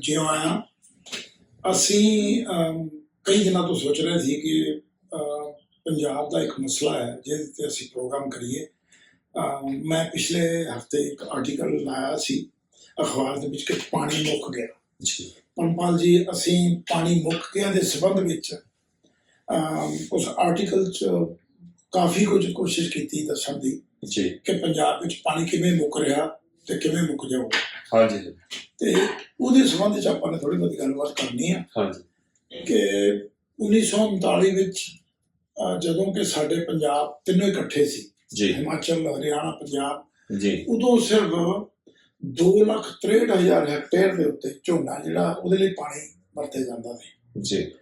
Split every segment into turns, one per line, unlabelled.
ਜਿਉਂ ਆਇਆ ਅਸੀਂ ਕਈ ਦਿਨਾਂ ਤੋਂ ਸੋਚ ਰਹੇ ਸੀ ਕਿ ਪੰਜਾਬ ਦਾ ਇੱਕ ਮਸਲਾ ਹੈ ਜਿਹਦੇ ਤੇ ਅਸੀਂ ਪ੍ਰੋਗਰਾਮ ਕਰੀਏ। ਮੈਂ ਪਿਛਲੇ ਹਫ਼ਤੇ ਇੱਕ ਆਰਟੀਕਲ ਲਾਇਆ ਸੀ ਅਖਬਾਰ ਦੇ ਵਿੱਚ ਕਿ ਪਾਣੀ ਮੁੱਕ ਗਿਆ।
ਜੀ।
ਪੰਪਾਲ ਜੀ ਅਸੀਂ ਪਾਣੀ ਮੁੱਕ ਗਿਆ ਦੇ ਸੰਬੰਧ ਵਿੱਚ ਉਸ ਆਰਟੀਕਲ 'ਚ ਕਾਫੀ ਕੁਝ ਕੋਸ਼ਿਸ਼ ਕੀਤੀ ਦੱਸਣ ਦੀ
ਜੀ।
ਕਿ ਪੰਜਾਬ ਵਿੱਚ ਪਾਣੀ ਕਿਵੇਂ ਮੁੱਕ ਰਿਹਾ ਤੇ ਕਿਵੇਂ ਮੁੱਕ ਜਾਊਗਾ।
ਹਾਂਜੀ।
ਤੇ ਉਹਦੇ ਸੰਬੰਧ ਵਿੱਚ ਆਪਾਂ ਨੇ ਥੋੜੀ ਬਹੁਤੀ ਗੱਲਬਾਤ ਕਰਨੀ ਆ
ਹਾਂਜੀ।
ਕਿ 1939 ਵਿੱਚ ਜਦੋਂ ਕਿ ਸਾਡੇ ਪੰਜਾਬ ਤਿੰਨੋਂ ਇਕੱਠੇ ਸੀ
ਜੀ।
ਹਿਮਾਚਲ ਹਰਿਆਣਾ ਪੰਜਾਬ
ਜੀ।
ਉਦੋਂ ਸਿਰਫ 263000 ਹੈਕਟੇਅਰ ਦੇ ਉੱਤੇ ਝੋਨਾ ਜਿਹੜਾ ਉਹਦੇ ਲਈ ਪਾਣੀ ਵਰਤੇ ਜਾਂਦਾ ਸੀ।
ਜੀ।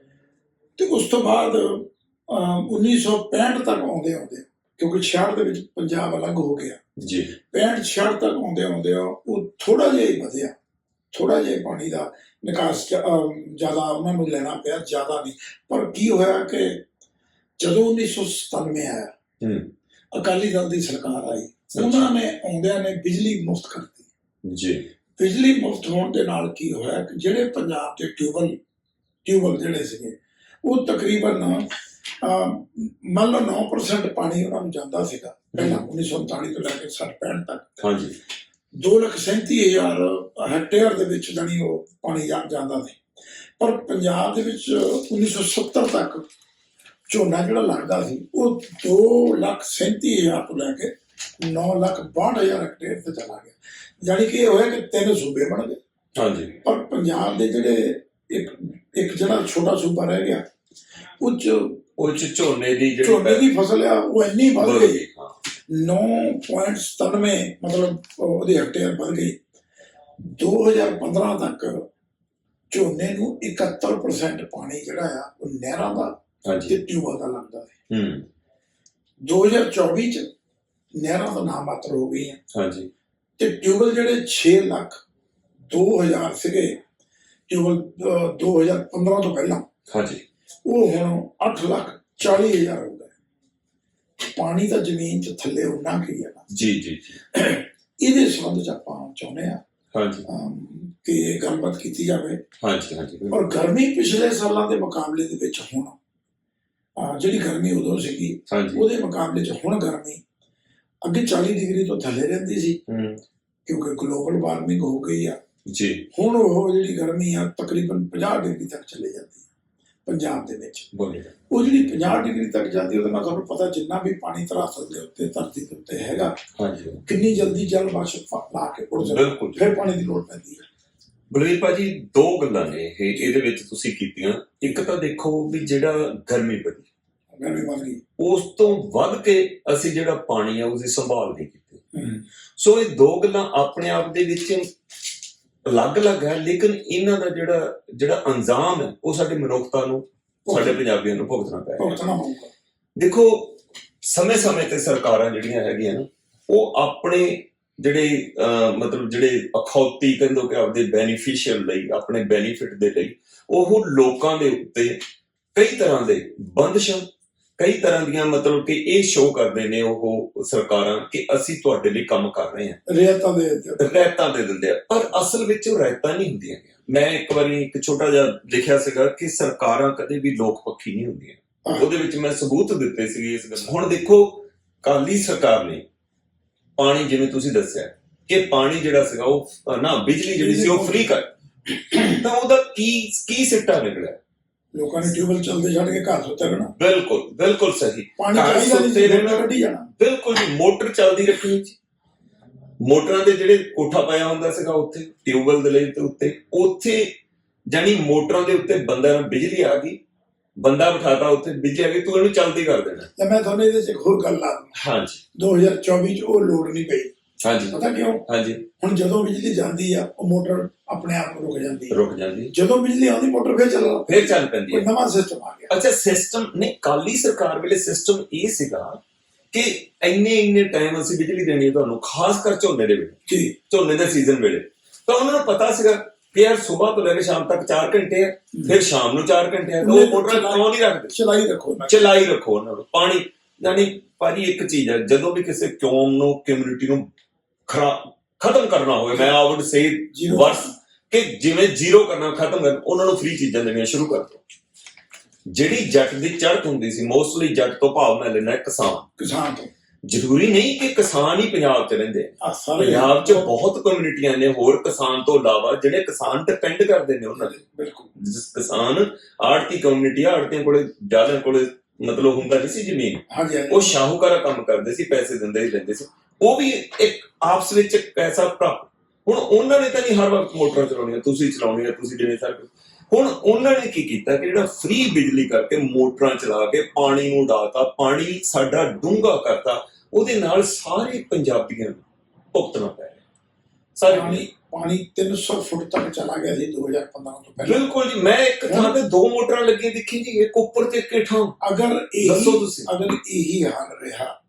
ਤੇ ਉਸ ਤੋਂ ਬਾਅਦ ਅਹ, 1965 ਤੱਕ ਆਉਂਦੇ ਆਉਂਦੇ ਕਿਉਂਕਿ 66 ਦੇ ਵਿੱਚ ਪੰਜਾਬ ਅਲੱਗ ਹੋ ਗਿਆ।
ਜੀ।
65 66 ਤੱਕ ਆਉਂਦੇ ਆਉਂਦੇ ਉਹ ਥੋੜਾ ਜਿਹਾ ਹੀ ਵਧਿਆ। ਥੋੜਾ ਜਿਹਾ ਪਾਣੀ ਦਾ ਨਿਕਾਸ ਜ਼ਿਆਦਾ ਉਹਨਾਂ ਨੂੰ ਲੈਣਾ ਪਿਆ ਜ਼ਿਆਦਾ ਨਹੀਂ। ਪਰ ਕੀ ਹੋਇਆ ਕਿ ਜਦੋਂ 1997 ਆਇਆ
ਹੂੰ।
ਅਕਾਲੀ ਦਲ ਦੀ ਸਰਕਾਰ ਆਈ। ਉਹਨਾਂ ਨੇ ਆਉਂਦਿਆਂ ਨੇ ਬਿਜਲੀ ਮੁਫਤ ਕਰਤੀ
ਜੀ।
ਬਿਜਲੀ ਮੁਫਤ ਹੋਣ ਦੇ ਨਾਲ ਕੀ ਹੋਇਆ ਕਿ ਜਿਹੜੇ ਪੰਜਾਬ ਦੇ ਟਿਊਬਲ ਟਿਊਬਲ ਜਿਹੜੇ ਸੀਗੇ ਉਹ ਤਕਰੀਬਨ ਮੰਨ ਲਓ 9% ਪਾਣੀ ਉਹਨਾਂ ਨੂੰ ਜਾਂਦਾ ਸੀਗਾ ਪਹਿਲਾਂ 1939 ਤੋਂ ਲੈ ਕੇ 60 65 ਤੱਕ।
ਹਾਂਜੀ।
ਹਜ਼ਾਰ ਹੈਕਟੇਅਰ ਦੇ ਵਿੱਚ ਜਾਣੀ ਉਹ ਪਾਣੀ ਜਾਂਦਾ ਸੀ। ਪਰ ਪੰਜਾਬ ਦੇ ਵਿੱਚ 1970 ਤੱਕ ਝੋਨਾ ਜਿਹੜਾ ਲੱਗਦਾ ਸੀ ਉਹ 2 ਲੱਖ ਸੈਂਤੀ ਹਜ਼ਾਰ ਤੋਂ ਲੈ ਕੇ 9 ਲੱਖ 62 ਹਜ਼ਾਰ ਹੈਕਟੇਅਰ ਤੇ ਚਲਾ ਗਿਆ। ਜਾਣੀ ਕਿ ਇਹ ਹੋਇਆ ਕਿ ਤਿੰਨ ਸੂਬੇ ਬਣ ਗਏ।
ਹਾਂਜੀ।
ਪਰ ਪੰਜਾਬ ਦੇ ਜਿਹੜੇ ਇੱਕ ਇੱਕ ਜਿਹੜਾ ਛੋਟਾ ਸੂਬਾ ਰਹਿ ਗਿਆ ਉਹ 'ਚ
ਉਹ ਚ ਝੋਨੇ ਦੀ ਜਿਹੜੀ
ਝੋਨੇ ਦੀ ਫਸਲ ਆ ਉਹ ਇੰਨੀ ਵੱਧ ਗਈ।
ਗਈ, ਹਾਂ।
9.97 ਮਤਲਬ ਉਹਦੀ ਹੈਕਟੇਅਰ ਵੱਧ ਗਈ। 2015 ਤੱਕ ਝੋਨੇ ਨੂੰ 71% ਪਾਣੀ ਜਿਹੜਾ ਆ ਉਹ ਨਹਿਰਾਂ ਦਾ
ਹਾਂਜੀ।
ਤੇ ਟਿਊਬਾਂ ਦਾ ਲੱਗਦਾ ਹੈ।
ਹੂੰ
2024 ਚ ਨਹਿਰਾਂ ਦਾ ਨਾਮ ਮਾਤਰ ਹੋ ਗਈਆਂ।
ਹਾਂਜੀ।
ਤੇ ਟਿਊਬਲ ਜਿਹੜੇ 6 ਲੱਖ 2000 ਸੀਗੇ ਟਿਊਬਲ ਅਹ, 2015 ਤੋਂ ਪਹਿਲਾਂ
ਹਾਂਜੀ।
ਉਹ ਹੁਣ 8 ਲੱਖ 40 ਹਜ਼ਾਰ ਹੋ। ਗਏ ਪਾਣੀ ਤਾਂ ਜ਼ਮੀਨ 'ਚ ਥੱਲੇ ਉਨਾ ਕੀ ਹੈ
ਜੀ ਜੀ ਜੀ।
ਇਹਦੇ ਸੰਬੰਧ 'ਚ ਆਪਾਂ ਚਾਹੁੰਦੇ ਆ
ਹਾਂਜੀ।
ਕਿ ਇਹ ਗੱਲਬਾਤ ਕੀਤੀ ਜਾਵੇ।
ਹਾਂਜੀ ਹਾਂਜੀ।
ਔਰ ਗਰਮੀ ਪਿਛਲੇ ਸਾਲਾਂ ਦੇ ਮੁਕਾਬਲੇ ਦੇ ਵਿੱਚ ਹੁਣ ਜਿਹੜੀ ਗਰਮੀ ਉਦੋਂ ਸੀਗੀ ਉਹਦੇ ਮੁਕਾਬਲੇ 'ਚ ਹੁਣ ਗਰਮੀ ਅੱਗੇ 40 ਡਿਗਰੀ ਤੋਂ ਥੱਲੇ ਰਹਿੰਦੀ ਸੀ। ਕਿਉਂਕਿ ਗਲੋਬਲ ਵਾਰਮਿੰਗ ਹੋ ਗਈ ਆ।
ਜੀ।
ਹੁਣ ਉਹ ਜਿਹੜੀ ਗਰਮੀ ਆ ਤਕਰੀਬਨ 50 ਡਿਗਰੀ ਤੱਕ ਚਲੇ ਜਾਂਦੀ ਪੰਜਾਬ ਦੇ ਵਿੱਚ। ਉਹ ਜਿਹੜੀ 50 ਡਿਗਰੀ ਤੱਕ ਜਾਂਦੀ ਉਹਦੇ ਨਾਲ ਤੁਹਾਨੂੰ ਪਤਾ ਜਿੰਨਾ ਵੀ ਪਾਣੀ ਧਰਾਤਲ ਦੇ ਉੱਤੇ ਧਰਤੀ ਦੇ ਉੱਤੇ ਹੈਗਾ
ਹਾਂਜੀ।
ਕਿੰਨੀ ਜਲਦੀ ਜਲ ਵਾਸ਼ਪ ਲਾ ਕੇ ਉੱਡ ਜਾਂਦਾ।
ਬਿਲਕੁਲ
ਫਿਰ ਪਾਣੀ ਦੀ ਲੋੜ ਪੈਂਦੀ ਹੈ।
ਬਲਵੀਰ ਭਾਜੀ ਦੋ ਗੱਲਾਂ ਨੇ ਇਹ ਇਹਦੇ ਵਿੱਚ ਤੁਸੀਂ ਕੀਤੀਆਂ। ਇੱਕ ਤਾਂ ਦੇਖੋ ਵੀ ਜਿਹੜਾ ਗਰਮੀ ਵਧੀ
ਗਰਮੀ ਵੱਧ ਗਈ।
ਉਸ ਤੋਂ ਵੱਧ ਕੇ ਅਸੀਂ ਜਿਹੜਾ ਪਾਣੀ ਆ ਉਸਦੀ ਸੰਭਾਲ ਨਹੀਂ ਕੀਤੀ। ਸੋ ਇਹ ਦੋ ਗੱਲਾਂ ਆਪਣੇ ਆਪ ਦੇ ਵਿੱਚ ਅਲੱਗ-ਅਲੱਗ ਹੈ ਲੇਕਿਨ ਇਹਨਾਂ ਦਾ ਜਿਹੜਾ ਜਿਹੜਾ ਅੰਜਾਮ ਹੈ ਉਹ ਸਾਡੇ ਮਨੁੱਖਤਾ ਨੂੰ ਸਾਡੇ ਪੰਜਾਬੀਆਂ ਨੂੰ ਭੁਗਤਣਾ ਪੈ ਰਿਹਾ
ਭੁਗਤਣਾ ਪਊਗਾ
ਦੇਖੋ ਸਮੇਂ-ਸਮੇਂ ਤੇ ਸਰਕਾਰਾਂ ਜਿਹੜੀਆਂ ਹੈਗੀਆਂ ਨਾ ਉਹ ਆਪਣੇ ਜਿਹੜੇ ਮਤਲਬ ਜਿਹੜੇ ਅਖੌਤੀ ਕਹਿੰਦੋ ਕਿ ਆਪਦੇ ਬੈਨੀਫੀਸ਼ੀਅਲ ਲਈ ਆਪਣੇ ਬੈਨੀਫਿਟ ਦੇ ਲਈ ਉਹ ਲੋਕਾਂ ਦੇ ਉੱਤੇ ਕਈ ਤਰ੍ਹਾਂ ਦੇ ਬੰਦਸ਼ਾਂ ਕਈ ਤਰ੍ਹਾਂ ਦੀਆਂ ਮਤਲਬ ਕਿ ਇਹ ਸ਼ੋਅ ਕਰਦੇ ਨੇ ਉਹ ਸਰਕਾਰਾਂ ਕਿ ਅਸੀਂ ਤੁਹਾਡੇ ਲਈ ਕੰਮ ਕਰ ਰਹੇ ਹਾਂ।
ਰੇਤਾਂ ਦੇ।
ਰਹਿਤਾਂ ਦੇ ਦਿੰਦੇ ਆ। ਪਰ ਅਸਲ ਵਿੱਚ ਉਹ ਰਹਿਤਾਂ ਨਹੀਂ ਹੁੰਦੀਆਂ ਮੈਂ ਇੱਕ ਵਾਰੀ ਇੱਕ ਛੋਟਾ ਜਿਹਾ ਲਿਖਿਆ ਸੀਗਾ ਕਿ ਸਰਕਾਰਾਂ ਕਦੇ ਵੀ ਲੋਕ ਪੱਖੀ ਨਹੀਂ ਹੁੰਦੀਆਂ। ਉਹਦੇ ਵਿੱਚ ਮੈਂ ਸਬੂਤ ਦਿੱਤੇ ਸੀਗੇ ਇਸ ਗੱਲ। ਹੁਣ ਦੇਖੋ ਕਾਲੀ ਸਰਕਾਰ ਨੇ ਪਾਣੀ ਜਿਵੇਂ ਤੁਸੀਂ ਦੱਸਿਆ ਕਿ ਪਾਣੀ ਜਿਹੜਾ ਸੀਗਾ ਉਹ ਨਾ ਬਿਜਲੀ ਜਿਹੜੀ ਸੀ ਉਹ ਫ੍ਰੀ ਕਰ ਤਾਂ ਉਹਦਾ ਕੀ ਕੀ ਸਿੱਟਾ ਨਿਕਲਿਆ?
ਲੋਕਾਂ ਨੇ ਟਿਊਬਲ ਚੱਲਦੇ ਛੱਡ ਕੇ ਘਰ ਸੁੱਤੇ ਰਹਿਣਾ।
ਬਿਲਕੁਲ ਬਿਲਕੁਲ ਸਹੀ।
ਪਾਣੀ
ਘਰ
ਚਾਹੀਦਾ ਨਹੀਂ
ਸੁੱਤੇ ਰਹਿਣਾ।
ਕੱਢੀ ਜਾਣਾ।
ਬਿਲਕੁਲ ਜੀ ਮੋਟਰ ਚੱਲਦੀ ਰੱਖਣੀ ਜੀ। ਮੋਟਰਾਂ ਦੇ ਜਿਹੜੇ ਕੋਠਾ ਪਾਇਆ ਹੁੰਦਾ ਸੀਗਾ ਉੱਥੇ ਟਿਊਬਵੈਲ ਦੇ ਲਈ ਤੇ ਉੱਤੇ ਉੱਥੇ ਜਾਨੀ ਮੋਟਰਾਂ ਦੇ ਉੱਤੇ ਬੰਦਾ ਨੂੰ ਬਿਜਲੀ ਆ ਗਈ ਬੰਦਾ ਬਿਠਾਤਾ ਉੱਥੇ ਬਿਜਲੀ ਆ ਗਈ ਤੂੰ ਇਹਨੂੰ ਚੱਲਦੀ ਕਰ ਦੇਣਾ।
ਤੇ ਮੈਂ ਤੁਹਾਨੂੰ ਇਹਦੇ 'ਚ ਇੱਕ ਹੋਰ ਗੱਲ ਲਾ ਦੂੰ
ਹਾਂਜੀ
2024 'ਚ ਉਹ ਲੋੜ ਨਹੀਂ ਪਈ।
ਹਾਂਜੀ।
ਪਤਾ ਕਿਉਂ?
ਹਾਂਜੀ।
ਹੁਣ ਜਦੋਂ ਬਿਜਲੀ ਜਾਂਦੀ ਆ ਉਹ ਮੋਟਰ ਆਪਣੇ ਆਪ ਰੁਕ ਜਾਂਦੀ ਹੈ
ਰੁਕ ਜਾਂਦੀ
ਜਦੋਂ ਬਿਜਲੀ ਆਉਂਦੀ ਮੋਟਰ ਫੇਰ ਚੱਲਦਾ
ਫੇਰ ਚੱਲ ਪੈਂਦੀ
ਕੋਈ
ਹੈ
ਨਵਾਂ ਸਿਸਟਮ ਆ ਗਿਆ।
ਅੱਛਾ ਸਿਸਟਮ ਨੇ ਕਾਲੀ ਸਰਕਾਰ ਵੇਲੇ ਸਿਸਟਮ ਇਹ ਸੀਗਾ ਕਿ ਇੰਨੇ ਇੰਨੇ ਟਾਈਮ ਅਸੀਂ ਬਿਜਲੀ ਦੇਣੀ ਹੈ ਤੁਹਾਨੂੰ ਖਾਸ ਕਰ ਝੋਨੇ ਦੇ ਵਿੱਚ
ਜੀ।
ਝੋਨੇ ਦੇ ਸੀਜ਼ਨ ਵੇਲੇ। ਤਾਂ ਉਹਨਾਂ ਨੂੰ ਪਤਾ ਸੀਗਾ ਕਿ ਯਾਰ ਸਵੇਰ ਤੋਂ ਲੈ ਕੇ ਸ਼ਾਮ ਤੱਕ 4 ਘੰਟੇ ਆ ਫਿਰ ਸ਼ਾਮ ਨੂੰ 4 ਘੰਟੇ ਆ। ਤਾਂ ਉਹ ਮੋਟਰ ਕਿਉਂ ਨਹੀਂ ਰੱਖਦੇ?
ਚਲਾਈ ਰੱਖੋ
ਚਲਾਈ ਰੱਖੋ ਉਹਨਾਂ ਨੂੰ। ਪਾਣੀ ਯਾਨੀ ਭਾਜੀ ਇੱਕ ਚੀਜ਼ ਹੈ ਜਦੋਂ ਵੀ ਕਿਸੇ ਕੌਮ ਨੂੰ ਕਮਿਊਨਿਟੀ ਨੂੰ ਖਤਮ ਕਰਨਾ ਹੋਵੇ। ਮੈਂ ਆ ਵੁੱਡ ਸੇ. ਵਰਸ ਕਿ ਜਿਵੇਂ ਜ਼ੀਰੋ ਕਰਨਾ ਖਤਮ ਕਰ ਉਹਨਾਂ ਨੂੰ ਫ੍ਰੀ ਚੀਜ਼ਾਂ ਦੇਣੀਆਂ ਸ਼ੁਰੂ ਕਰ ਦਿਓ ਜਿਹੜੀ ਜੱਟ ਦੀ ਚੜ੍ਹਤ ਹੁੰਦੀ ਸੀ ਮੋਸਟਲੀ ਜੱਟ ਤੋਂ ਭਾਵ ਮੈਂ ਲੈਣਾ ਕਿਸਾਨ।
ਕਿਸਾਨ ਤੋਂ।
ਜ਼ਰੂਰੀ ਨਹੀਂ ਕਿ ਕਿਸਾਨ ਹੀ ਪੰਜਾਬ 'ਚ ਰਹਿੰਦੇ। ਪੰਜਾਬ 'ਚ ਬਹੁਤ ਕਮਿਊਨਿਟੀਆਂ ਨੇ ਹੋਰ ਕਿਸਾਨ ਤੋਂ ਇਲਾਵਾ ਜਿਹੜੇ ਕਿਸਾਨ ਡਿਪੈਂਡ ਕਰਦੇ ਨੇ ਉਹਨਾਂ ਦੇ।
ਬਿਲਕੁਲ।
ਜਿਸ ਕਿਸਾਨ ਆੜਤੀ ਕਮਿਊਨਿਟੀ ਆੜਤੀਆਂ ਕੋਲੇ ਜ਼ਿਆਦਾ ਕੋਲੇ ਮਤਲਬ ਹੁੰਦਾ ਨਹੀਂ ਸੀ ਜ਼ਮੀਨ। ਉਹ ਸ਼ਾਹੂਕਾਰਾ ਕੰਮ ਕਰਦੇ ਸੀ ਪੈਸੇ ਦਿੰਦੇ ਹੀ ਲੈਂਦੇ ਸੀ। ਉਹ ਵੀ ਇੱਕ ਆਪਸ ਵਿੱਚ ਇੱਕ ਪੈਸਾ ਪ੍ਰਾਪਤ। ਹੁਣ ਉਹਨਾਂ ਨੇ ਤਾਂ ਨਹੀਂ ਹਰ ਵਕਤ ਮੋਟਰਾਂ ਚਲਾਉਣੀਆਂ ਤੁਸੀਂ ਚਲਾਉਣੀਆਂ ਤੁਸੀਂ ਜਿਵੇਂ ਸਰ। ਹੁਣ ਉਹਨਾਂ ਨੇ ਕੀ ਕੀਤਾ ਕਿ ਜਿਹੜਾ ਫ੍ਰੀ ਬਿਜਲੀ ਕਰਕੇ ਮੋਟਰਾਂ ਚਲਾ ਕੇ ਪਾਣੀ ਨੂੰ ਡਾਤਾ ਪਾਣੀ ਸਾਡਾ ਡੂੰਘਾ ਕਰਤਾ ਉਹਦੇ ਨਾਲ ਸਾਰੇ ਪੰਜਾਬੀਆਂ ਨੂੰ ਭੁਗਤਣਾ ਪੈ ਰਿਹਾ। ਸਾਰੇ
ਪਾਣੀ ਪਾਣੀ 300 ਫੁੱਟ ਤੱਕ ਚਲਾ ਗਿਆ ਸੀ 2015 ਤੋਂ ਪਹਿਲਾਂ।
ਬਿਲਕੁਲ ਜੀ ਮੈਂ ਇੱਕ ਥਾਂ ਤੇ ਦੋ ਮੋਟਰਾਂ ਲੱਗੀਆਂ ਦੇਖੀ ਜੀ ਇੱਕ ਉੱਪਰ ਤੇ ਇੱਕ ਹੇਠਾਂ।
ਅਗਰ
ਦੱਸੋ
ਇਹੀ
ਤੁਸੀਂ।
ਅਗਰ ਇਹੀ ਹਾਲ ਰਿਹਾ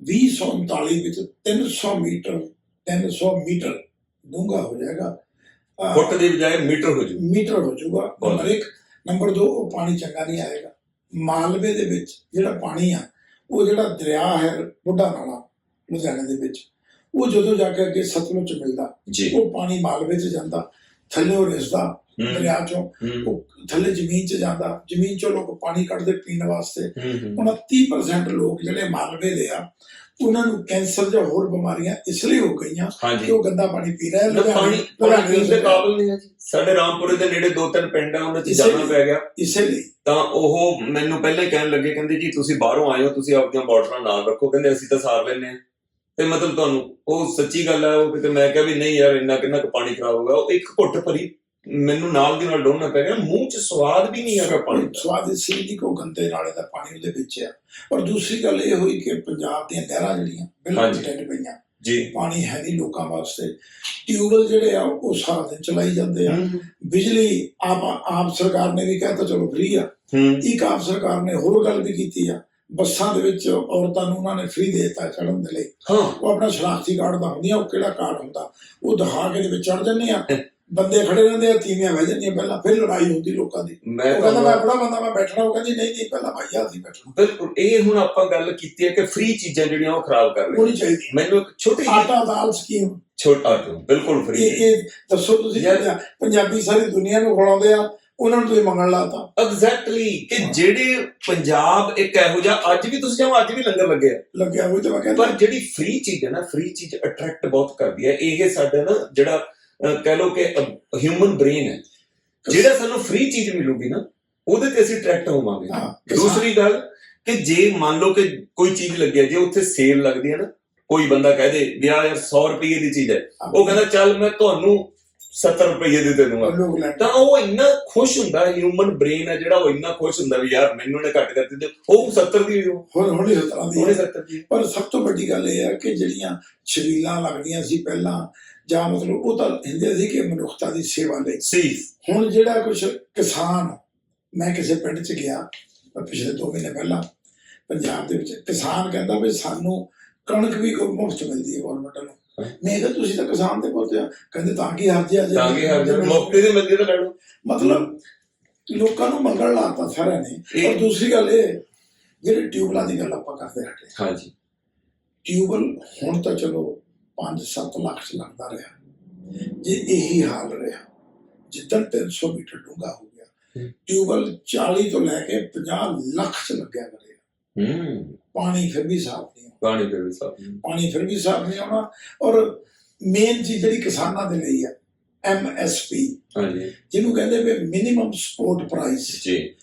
2039 ਵਿੱਚ 300 ਮੀਟਰ 300 ਮੀਟਰ ਡੂੰਘਾ ਹੋ ਜਾਏਗਾ।
ਫੁੱਟ ਦੀ ਬਜਾਏ ਮੀਟਰ ਹੋ ਜੂ
ਮੀਟਰ ਹੋ ਜਾਊਗਾ। ਨੰਬਰ 1 ਨੰਬਰ 2 ਉਹ ਪਾਣੀ ਚੰਗਾ ਨਹੀਂ ਆਏਗਾ। ਮਾਲਵੇ ਦੇ ਵਿੱਚ ਜਿਹੜਾ ਪਾਣੀ ਆ ਉਹ ਜਿਹੜਾ ਦਰਿਆ ਹੈ ਬੁੱਢਾ ਨਾਲਾ ਲੁਧਿਆਣੇ ਦੇ ਵਿੱਚ ਉਹ ਜਦੋਂ ਜਾ ਕੇ ਅੱਗੇ ਸਤਲੁਜ ਮਿਲਦਾ ਉਹ ਪਾਣੀ ਮਾਲਵੇ ਚ ਜਾਂਦਾ। ਥੱਲੇ ਉਹ ਰਿਸਦਾ
ਹੂੰ,
ਦਰਿਆ ਚੋਂ।
ਹੂੰ,
ਉਹ ਥੱਲੇ ਜ਼ਮੀਨ ਚ ਜਾਂਦਾ। ਜ਼ਮੀਨ ਚੋਂ ਲੋਕ ਪਾਣੀ ਕੱਢਦੇ ਪੀਣ ਵਾਸਤੇ।
ਹੂੰ, ਹੂੰ।
29% ਲੋਕ ਜਿਹੜੇ ਮਾਲਵੇ ਦੇ ਆ ਉਹਨਾਂ ਨੂੰ ਕੈਂਸਰ ਜਾਂ ਹੋਰ ਬਿਮਾਰੀਆਂ ਇਸ ਲਈ ਹੋ ਗਈਆਂ ਕਿ ਉਹ ਗੰਦਾ ਪਾਣੀ ਪੀ ਰਹੇ
ਨਾ ਪਾਣੀ ਪਾਣੀ ਪੀਣ ਦੇ ਕਾਬਿਲ ਨਹੀਂ ਹੈ ਜੀ। ਸਾਡੇ ਰਾਮਪੁਰੇ ਦੇ ਨੇੜੇ ਦੋ ਤਿੰਨ ਪਿੰਡ ਆ ਉਹਨਾਂ 'ਚ ਜਾਣਾ ਪੈ ਗਿਆ।
ਇਸੇ ਲਈ।
ਤਾਂ ਉਹ ਮੈਨੂੰ ਪਹਿਲਾਂ ਹੀ ਕਹਿਣ ਲੱਗੇ ਕਹਿੰਦੇ ਜੀ ਤੁਸੀਂ ਬਾਹਰੋਂ ਆਏ ਹੋ ਤੁਸੀਂ ਆਪਣੀਆਂ ਬੋਟਲਾਂ ਨਾਲ ਰੱਖੋ। ਕਹਿੰਦੇ ਅਸੀਂ ਤਾਂ ਸਾਰ ਲੈਨੇ ਆ ਤੇ ਮਤਲਬ ਤੁਹਾਨੂੰ ਉਹ ਸੱਚੀ ਗੱਲ ਹੈ ਉਹ ਕਿਤੇ ਮੈਂ ਕਿਹਾ ਵੀ ਨਹੀਂ ਯਾਰ ਇੰਨਾ ਕਿੰਨਾ ਕੁ ਪਾਣੀ ਖਰਾਬ ਹੋਗਾ ਉਹ ਇੱਕ ਘੁੱਟ ਭਰੀ ਮੈਨੂੰ ਨਾਲ ਦੀ ਨਾਲ ਡੋਲਣਾ ਪੈ ਗਿਆ। ਮੂੰਹ 'ਚ ਸਵਾਦ ਵੀ ਨਹੀਂ ਹੈਗਾ ਪਾਣੀ ਦਾ।
ਸਵਾਦ ਇਸ ਲਈ ਕੋ ਗੰਦੇ ਨਾਲੇ ਦਾ ਪਾਣੀ ਉਹਦੇ ਵਿੱਚ ਆ। ਔਰ ਦੂਸਰੀ ਗੱਲ ਇਹ ਹੋਈ ਕਿ ਪੰਜਾਬ ਦੀਆਂ ਨਹਿਰਾਂ ਜਿਹੜੀਆਂ ਬਿਲਕੁਲ। ਟੈਂਡ ਪਈਆਂ।
ਜੀ।
ਪਾਣੀ ਹੈ ਨਹੀਂ ਲੋਕਾਂ ਵਾਸਤੇ। ਟਿਊਬਲ ਜਿਹੜੇ ਆ ਉਹ ਸਾਰਾ ਦਿਨ ਚਲਾਈ ਜਾਂਦੇ ਆ। ਬਿਜਲੀ ਆਪ ਆਪ ਸਰਕਾਰ ਨੇ ਵੀ ਕਹਿਤਾ ਚਲੋ ਫ੍ਰੀ ਆ। ਇੱਕ ਆਪ ਸਰਕਾਰ ਨੇ ਹੋਰ ਗੱਲ ਵੀ ਕੀਤੀ ਆ। ਬੱਸਾਂ ਦੇ ਵਿੱਚ ਔਰਤਾਂ ਨੂੰ ਉਹਨਾਂ ਨੇ ਫ੍ਰੀ ਦੇ ਦਿੱਤਾ ਚੜਨ ਦੇ ਲਈ।
ਹਾਂ।
ਉਹ ਆਪਣਾ ਸ਼ਨਾਖਤੀ ਕਾਰਡ ਦਾ ਹੁੰਦੀਆਂ ਉਹ ਕਿਹੜਾ ਕਾਰਡ ਹੁੰਦਾ? ਉਹ ਦਿਖਾ ਕੇ ਦੇ ਵਿੱਚ ਚੜ ਜੰਨੇ ਆ ਬੰਦੇ ਖੜੇ ਰਹਿੰਦੇ ਆ ਤੀਵੀਆਂ ਬਹਿ ਜਾਂਦੀਆਂ ਪਹਿਲਾਂ ਫਿਰ ਲੜਾਈ ਹੁੰਦੀ ਲੋਕਾਂ ਦੀ।
ਮੈਂ
ਕਹਿੰਦਾ ਮੈਂ ਆਪਣਾ ਬੰਦਾ ਮੈਂ ਬੈਠਣਾ। ਉਹ ਕਹਿੰਦੀ ਨਹੀਂ ਨਹੀਂ ਪਹਿਲਾਂ ਭਾਈਆ ਅਸੀਂ ਬੈਠਣਾ।
ਬਿਲਕੁਲ ਇਹ ਹੁਣ ਆਪਾਂ ਗੱਲ ਕੀਤੀ ਹੈ ਕਿ ਫ੍ਰੀ ਚੀਜ਼ਾਂ ਜਿਹੜੀਆਂ ਉਹ ਖਰਾਬ ਕਰ ਰਹੀਆਂ।
ਹੋਣੀ ਚਾਹੀਦੀ
ਮੈਨੂੰ ਇੱਕ ਛੋਟੀ
ਆਟਾ ਦਾਲ ਸਕੀਮ।
ਛੋਟਾ ਬਿਲਕੁਲ ਫ੍ਰੀ
ਇਹ ਦੱਸੋ ਤੁਸੀਂ ਪੰਜਾਬੀ ਸਾਰੀ ਦੁਨੀਆ ਨੂੰ ਖਵਾਉਂਦੇ ਆ। ਉਹਨਾਂ ਨੂੰ ਤੁਸੀਂ ਮੰਗਣ ਲਾਤਾ।
ਐਗਜ਼ੈਕਟਲੀ ਕਿ। ਜਿਹੜੇ ਪੰਜਾਬ ਇੱਕ ਇਹੋ ਜਿਹਾ ਅੱਜ ਵੀ ਤੁਸੀਂ ਜਾਓ ਅੱਜ ਵੀ ਲੰਗਰ ਲੱਗਿਆ
ਲੱਗਿਆ ਹੋਈ ਤਾਂ ਮੈਂ ਕਹਿੰਦਾ।
ਪਰ ਜਿਹੜੀ ਫ੍ਰੀ ਚੀਜ਼ ਹੈ ਨਾ ਫ੍ਰੀ ਚੀਜ਼ ਅਟਰੈਕਟ ਬਹੁਤ ਕਰਦੀ ਹੈ। ਇਹ ਸਾਡਾ ਨਾ ਜਿਹੜਾ ਅਹ, ਕਹਿ ਲਓ ਕਿ ਹਿਊਮਨ ਬ੍ਰੇਨ ਹੈ। ਜਿਹੜਾ ਸਾਨੂੰ ਫ੍ਰੀ ਚੀਜ਼ ਮਿਲੂਗੀ ਨਾ ਉਹਦੇ ਤੇ ਅਸੀਂ ਅਟਰੈਕਟ ਹੋਵਾਂਗੇ।
ਹਾਂ, ਕਿਸਾਨ-
ਦੂਸਰੀ ਗੱਲ ਕਿ ਜੇ ਮੰਨ ਲਓ ਕਿ ਕੋਈ ਚੀਜ਼ ਲੱਗੀ ਹੈ ਜੇ ਉੱਥੇ ਸੇਲ ਲੱਗਦੀ ਹੈ ਨਾ ਕੋਈ ਬੰਦਾ ਕਹਿ ਦੇ ਵੀ ਆਹ ਯਾਰ 100 ਰੁਪਏ ਦੀ ਚੀਜ਼ ਹੈ। ਉਹ ਕਹਿੰਦਾ ਚੱਲ ਮੈਂ ਤੁਹਾਨੂੰ 70 ਰੁਪਏ ਦੇ ਦੇ ਦੂੰਗਾ।
ਲੋਕ ਲੈਣ
ਤਾਂ ਉਹ ਇੰਨਾ ਖੁਸ਼ ਹੁੰਦਾ ਹਿਊਮਨ ਬ੍ਰੇਨ ਹੈ ਜਿਹੜਾ ਉਹ ਇੰਨਾ ਖੁਸ਼ ਹੁੰਦਾ ਵੀ ਯਾਰ ਮੈਨੂੰ ਨੇ ਘੱਟ ਕਰ ਦਿੱਤੇ। ਉਹ 70 ਦੀ
ਹੁਣ ਹੁਣ ਇਸ ਤਰ੍ਹਾਂ ਦੀ
ਉਹਨੇ
ਹੈ।
70 ਦੀ
ਪਰ ਸਭ ਤੋਂ ਵੱਡੀ ਗੱਲ ਇਹ ਹੈ ਕਿ ਜਿਹੜੀਆਂ ਛਬੀਲਾਂ ਲੱਗਦੀਆਂ ਸੀ ਪਹਿਲਾਂ ਜਾਂ ਮਤਲਬ ਉਹ ਤਾਂ ਹੁੰਦੇ ਸੀ ਕਿ ਮਨੁੱਖਤਾ ਦੀ ਸੇਵਾ ਲਈ।
ਸੀ।
ਹੁਣ ਜਿਹੜਾ ਕੁਝ ਕਿਸਾਨ ਮੈਂ ਕਿਸੇ ਪਿੰਡ 'ਚ ਗਿਆ ਪਿਛਲੇ 2 ਮਹੀਨੇ ਪਹਿਲਾਂ ਪੰਜਾਬ ਦੇ ਵਿੱਚ ਕਿਸਾਨ ਕਹਿੰਦਾ ਵੀ ਸਾਨੂੰ ਕਣਕ ਵੀ ਕੋਈ ਮੁਫਤ ਮਿਲਦੀ ਹੈ ਗਵਰਨਮੈਂਟ ਨੂੰ ਮੈਂ ਕਿਹਾ ਤੁਸੀਂ ਤਾਂ ਕਿਸਾਨ ਦੇ ਪੁੱਤ ਆ ਕਹਿੰਦੇ ਤਾਂ ਕੀ ਹਰਜਿਆ ਜੇ
ਤਾਂ ਕਿ ਹਰ ਜਨ ਮੁਫਤੀ ਦੇ ਮਿਲਦੀ ਤਾਂ
ਮਤਲਬ ਲੋਕਾਂ ਨੂੰ ਮੰਗਣ ਲਾਤਾ ਸਾਰਿਆਂ ਨੇ। ਔਰ ਦੂਸਰੀ ਗੱਲ ਇਹ ਜਿਹੜੇ ਟਿਊਬਲਾਂ ਦੀ ਗੱਲ ਆਪਾਂ ਕਰਦੇ ਹਟੇ।
ਹਾਂਜੀ।
ਟਿਊਬਲ ਹੁਣ ਤਾਂ ਚਲੋ 5-7 ਲੱਖ ਚ ਲੱਗਦਾ ਰਿਹਾ। ਜੇ ਇਹੀ ਹਾਲ ਰਿਹਾ ਜਿੱਦਣ 300 ਮੀਟਰ ਡੂੰਘਾ ਹੋ ਗਿਆ। ਟਿਊਬਲ 40 ਤੋਂ ਲੈ ਕੇ 50 ਲੱਖ ਚ ਲੱਗਿਆ ਕਰੇਗਾ
ਹੂੰ।
ਪਾਣੀ ਫਿਰ ਵੀ ਸਾਫ਼ ਨਹੀਂ ਆਉਣਾ
ਪਾਣੀ ਦੇ ਵੀ ਸਾਥ
ਪਾਣੀ ਫਿਰ ਵੀ ਸਾਫ਼ ਨਹੀਂ ਆਉਣਾ। ਔਰ ਮੇਨ ਚੀਜ਼ ਜਿਹੜੀ ਕਿਸਾਨਾਂ ਦੇ ਲਈ ਹੈ ਐਮਐਸਪੀ
ਹਾਂਜੀ।
ਜਿਹਨੂੰ ਕਹਿੰਦੇ ਵੀ ਮਿਨੀਮਮ ਸਪੋਰਟ ਪ੍ਰਾਈਸ
ਜੀ।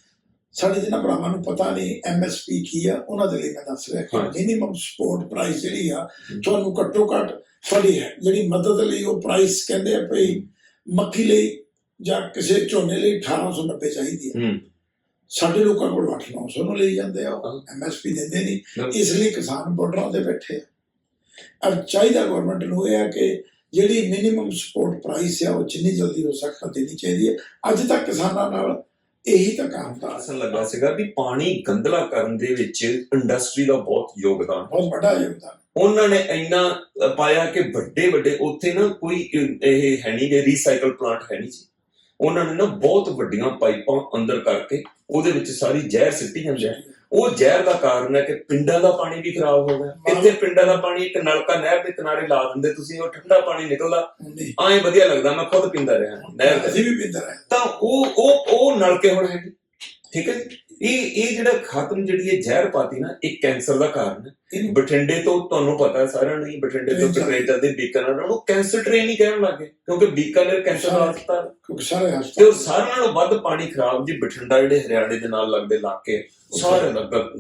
ਸਾਡੇ ਜਿਹਨਾਂ ਭਰਾਵਾਂ ਨੂੰ ਪਤਾ ਨਹੀਂ ਐਮਐਸਪੀ ਕੀ ਆ ਉਹਨਾਂ ਦੇ ਲਈ ਮੈਂ ਦੱਸ ਰਿਹਾ। ਕਿ। ਮਿਨੀਮਮ ਸਪੋਰਟ ਪ੍ਰਾਈਸ ਜਿਹੜੀ ਆ ਤੁਹਾਨੂੰ ਘੱਟੋ ਘੱਟ ਤੁਹਾਡੀ ਹੈ- ਜਿਹੜੀ ਮਦਦ ਲਈ ਉਹ ਪ੍ਰਾਈਸ ਕਹਿੰਦੇ ਆ ਭਈ ਮੱਕੀ ਲਈ ਜਾਂ ਕਿਸੇ ਝੋਨੇ ਲਈ 1890 ਚਾਹੀਦੀ ਹੂੰ। ਸਾਡੇ ਲੋਕਾਂ ਕੋਲ 8-900 ਨੂੰ ਲਈ ਜਾਂਦੇ ਆ। ਐਮਐਸਪੀ ਦਿੰਦੇ ਨਹੀਂ। ਇਸ ਲਈ ਕਿਸਾਨ ਬਾਰਡਰਾਂ ਤੇ ਬੈਠੇ ਆ। ਅਬ ਚਾਹੀਦਾ ਗਵਰਨਮੈਂਟ ਨੂੰ ਇਹ ਆ ਕਿ ਜਿਹੜੀ ਮਿਨੀਮਮ ਸਪੋਰਟ ਪ੍ਰਾਈਸ ਆ ਉਹ ਜਿੰਨੀ ਜਲਦੀ ਹੋ ਸਕਦਾ ਦੇਣੀ ਚਾਹੀਦੀ ਹੈ ਅੱਜ ਤੱਕ ਕਿਸਾਨਾਂ ਨਾਲ ਇਹੀ ਤਾਂ ਕੰਮ ਦਾ
ਅਸਲ ਲੱਗਾ ਸੀਗਾ ਵੀ ਪਾਣੀ ਗੰਦਲਾ ਕਰਨ ਦੇ ਵਿੱਚ ਇੰਡਸਟਰੀ ਦਾ ਬਹੁਤ ਯੋਗਦਾਨ।
ਬਹੁਤ ਵੱਡਾ ਯੋਗਦਾਨ।
ਉਹਨਾਂ ਨੇ ਇੰਨਾ ਪਾਇਆ ਕਿ ਵੱਡੇ ਵੱਡੇ ਉੱਥੇ ਨਾ ਕੋਈ ਇਹ ਹੈ ਨਹੀਂ ਗੇ ਰੀਸਾਈਕਲ ਪਲਾਂਟ ਹੈ ਨਹੀਂ ਸੀ। ਉਹਨਾਂ ਨੇ ਨਾ ਬਹੁਤ ਵੱਡੀਆਂ ਪਾਈਪਾਂ ਅੰਦਰ ਕਰਕੇ ਉਹਦੇ ਵਿੱਚ ਸਾਰੀ ਜ਼ਹਿਰ ਸਿੱਟੀ ਜਾਂਦੇ ਆ ਉਹ ਜ਼ਹਿਰ ਦਾ ਕਾਰਨ ਹੈ ਕਿ ਪਿੰਡਾਂ ਦਾ ਪਾਣੀ ਵੀ ਖਰਾਬ ਹੋ ਗਿਆ। ਇੱਥੇ ਪਿੰਡਾਂ ਦਾ ਪਾਣੀ ਇੱਕ ਨਲਕਾ ਨਹਿਰ ਦੇ ਕਿਨਾਰੇ ਲਾ ਦਿੰਦੇ ਤੁਸੀਂ ਉਹ ਠੰਡਾ ਪਾਣੀ ਨਿਕਲਦਾ ਐਂ ਵਧੀਆ ਲੱਗਦਾ ਮੈਂ ਖੁਦ ਪੀਂਦਾ ਰਿਹਾ ਨਹਿਰ ਦੇ।
ਅਸੀਂ ਵੀ ਪੀਂਦੇ ਰਹੇ।
ਤਾਂ ਉਹ ਉਹ ਉਹ ਨਲਕੇ ਹੁਣ ਹੈਗੇ। ਠੀਕ ਹੈ? ਇਹ ਇਹ ਜਿਹੜਾ ਖਾਤਮ ਜਿਹੜੀ ਇਹ ਜ਼ਹਿਰ ਪਾਤੀ ਨਾ ਇਹ ਕੈਂਸਰ ਦਾ ਕਾਰਨ ਹੈ। ਬਠਿੰਡੇ ਤੋਂ ਤੁਹਾਨੂੰ ਪਤਾ ਹੈ ਸਾਰਿਆਂ ਨੂੰ ਬਠਿੰਡੇ ਤੋਂ। ਕੈਨੇਡਾ ਦੇ ਬੀਕਾਨੇਰ ਉਹਨੂੰ ਕੈਂਸਰ ਟ੍ਰੇਨ ਹੀ ਕਹਿਣ ਲੱਗੇ ਕਿਉਂਕਿ ਬੀਕਾਨੇਰ ਕੈਂਸਰ ਦਾ ਹਸਪਤਾਲ
ਕਿਉਂਕਿ ਸਾਰੇ
ਤੇ
ਹਸਪਤਾਲ
ਉਹ ਸਾਰਿਆਂ ਨਾਲੋਂ ਵੱਧ ਪਾਣੀ ਖਰਾਬ ਜੀ ਬਠਿੰਡਾ ਜਿਹੜੇ ਹਰਿਆਣੇ ਦੇ ਨਾਲ ਲੱਗਦੇ ਇਲਾਕੇ ਸਾਰੇ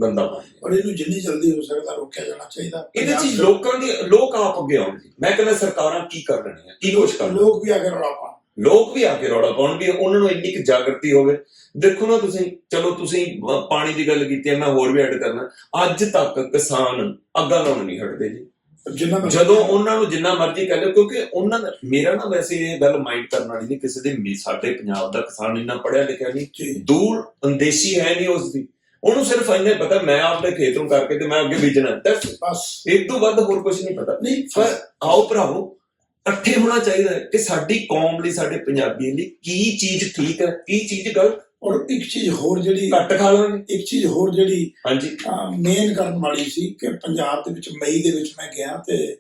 ਗੰਦਾ ਪਾਣੀ
ਔਰ ਇਹਨੂੰ ਜਿੰਨੀ ਜਲਦੀ ਹੋ ਸਕਦਾ ਰੋਕਿਆ ਜਾਣਾ ਚਾਹੀਦਾ।
ਇਹਦੇ ਚ ਲੋਕਾਂ ਦੀ ਲੋਕ ਆਪ ਅੱਗੇ ਆਉਣ ਜੀ। ਮੈਂ ਕਹਿੰਦਾ ਸਰਕਾਰਾਂ ਕੀ ਕਰ ਰਹੀਆਂ ਕੀ ਕੁਛ ਕਰ
ਲੋਕ ਵੀ ਅਗਰ ਰੌਲਾ
ਲੋਕ ਵੀ ਆ ਕੇ ਰੌਲਾ ਪਾਉਣ ਵੀ ਉਹਨਾਂ ਨੂੰ ਇੰਨੀ ਕੁ ਜਾਗਰਤੀ ਹੋਵੇ। ਦੇਖੋ ਨਾ ਤੁਸੀਂ ਚਲੋ ਤੁਸੀਂ ਪਾਣੀ ਦੀ ਗੱਲ ਕੀਤੀ ਹੈ ਮੈਂ ਹੋਰ ਵੀ ਐਡ ਕਰਨਾ। ਅੱਜ ਤੱਕ ਕਿਸਾਨ ਅੱਗਾ ਲਾਉਣ ਨਹੀਂ ਹਟਦੇ ਜੀ। ਜਦੋਂ ਉਹਨਾਂ ਨੂੰ ਜਿੰਨਾ ਮਰਜ਼ੀ ਕਹਿ ਲਓ ਕਿਉਂਕਿ ਉਹਨਾਂ ਦਾ ਮੇਰਾ ਨਾ ਵੈਸੇ ਇਹ ਗੱਲ ਮਾਈਂਡ ਕਰਨ ਵਾਲੀ ਨਹੀਂ ਕਿਸੇ ਦੇ ਸਾਡੇ ਪੰਜਾਬ ਦਾ ਕਿਸਾਨ ਇੰਨਾ ਪੜਿਆ ਲਿਖਿਆ ਨਹੀਂ ਦੂਰ ਅੰਦੇਸ਼ੀ ਹੈ ਨਹੀਂ ਉਸ ਦੀ। ਉਹਨੂੰ ਸਿਰਫ ਇੰਨੇ ਪਤਾ ਮੈਂ ਆਪਦੇ ਖੇਤ ਨੂੰ ਕਰਕੇ ਤੇ ਮੈਂ ਅੱਗੇ it।
ਬਸ।
ਇਹ ਤੋਂ ਵੱਧ ਹੋਰ ਕੁਝ ਨਹੀਂ ਪਤਾ।
ਨਹੀਂ
ਪਰ ਆਓ ਭਰਾਵੋ ਇਕੱਠੇ ਹੋਣਾ ਚਾਹੀਦਾ ਹੈ ਕਿ ਸਾਡੀ ਕੌਮ ਲਈ ਸਾਡੇ ਪੰਜਾਬੀ ਲਈ ਕੀ ਚੀਜ਼ ਠੀਕ ਹੈ ਕੀ ਚੀਜ਼ ਗਲਤ?
ਔਰ ਇੱਕ ਚੀਜ਼ ਹੋਰ ਜਿਹੜੀ
ਘੱਟ ਖਾ ਲਾਂਗੇ।
ਇੱਕ ਚੀਜ਼ ਹੋਰ ਜਿਹੜੀ
ਹਾਂਜੀ।
ਮੇਨ ਕਰਨ ਵਾਲੀ ਸੀ ਕਿ ਪੰਜਾਬ ਦੇ ਵਿੱਚ ਮਈ ਦੇ ਵਿੱਚ ਮੈਂ ਗਿਆ ਤੇ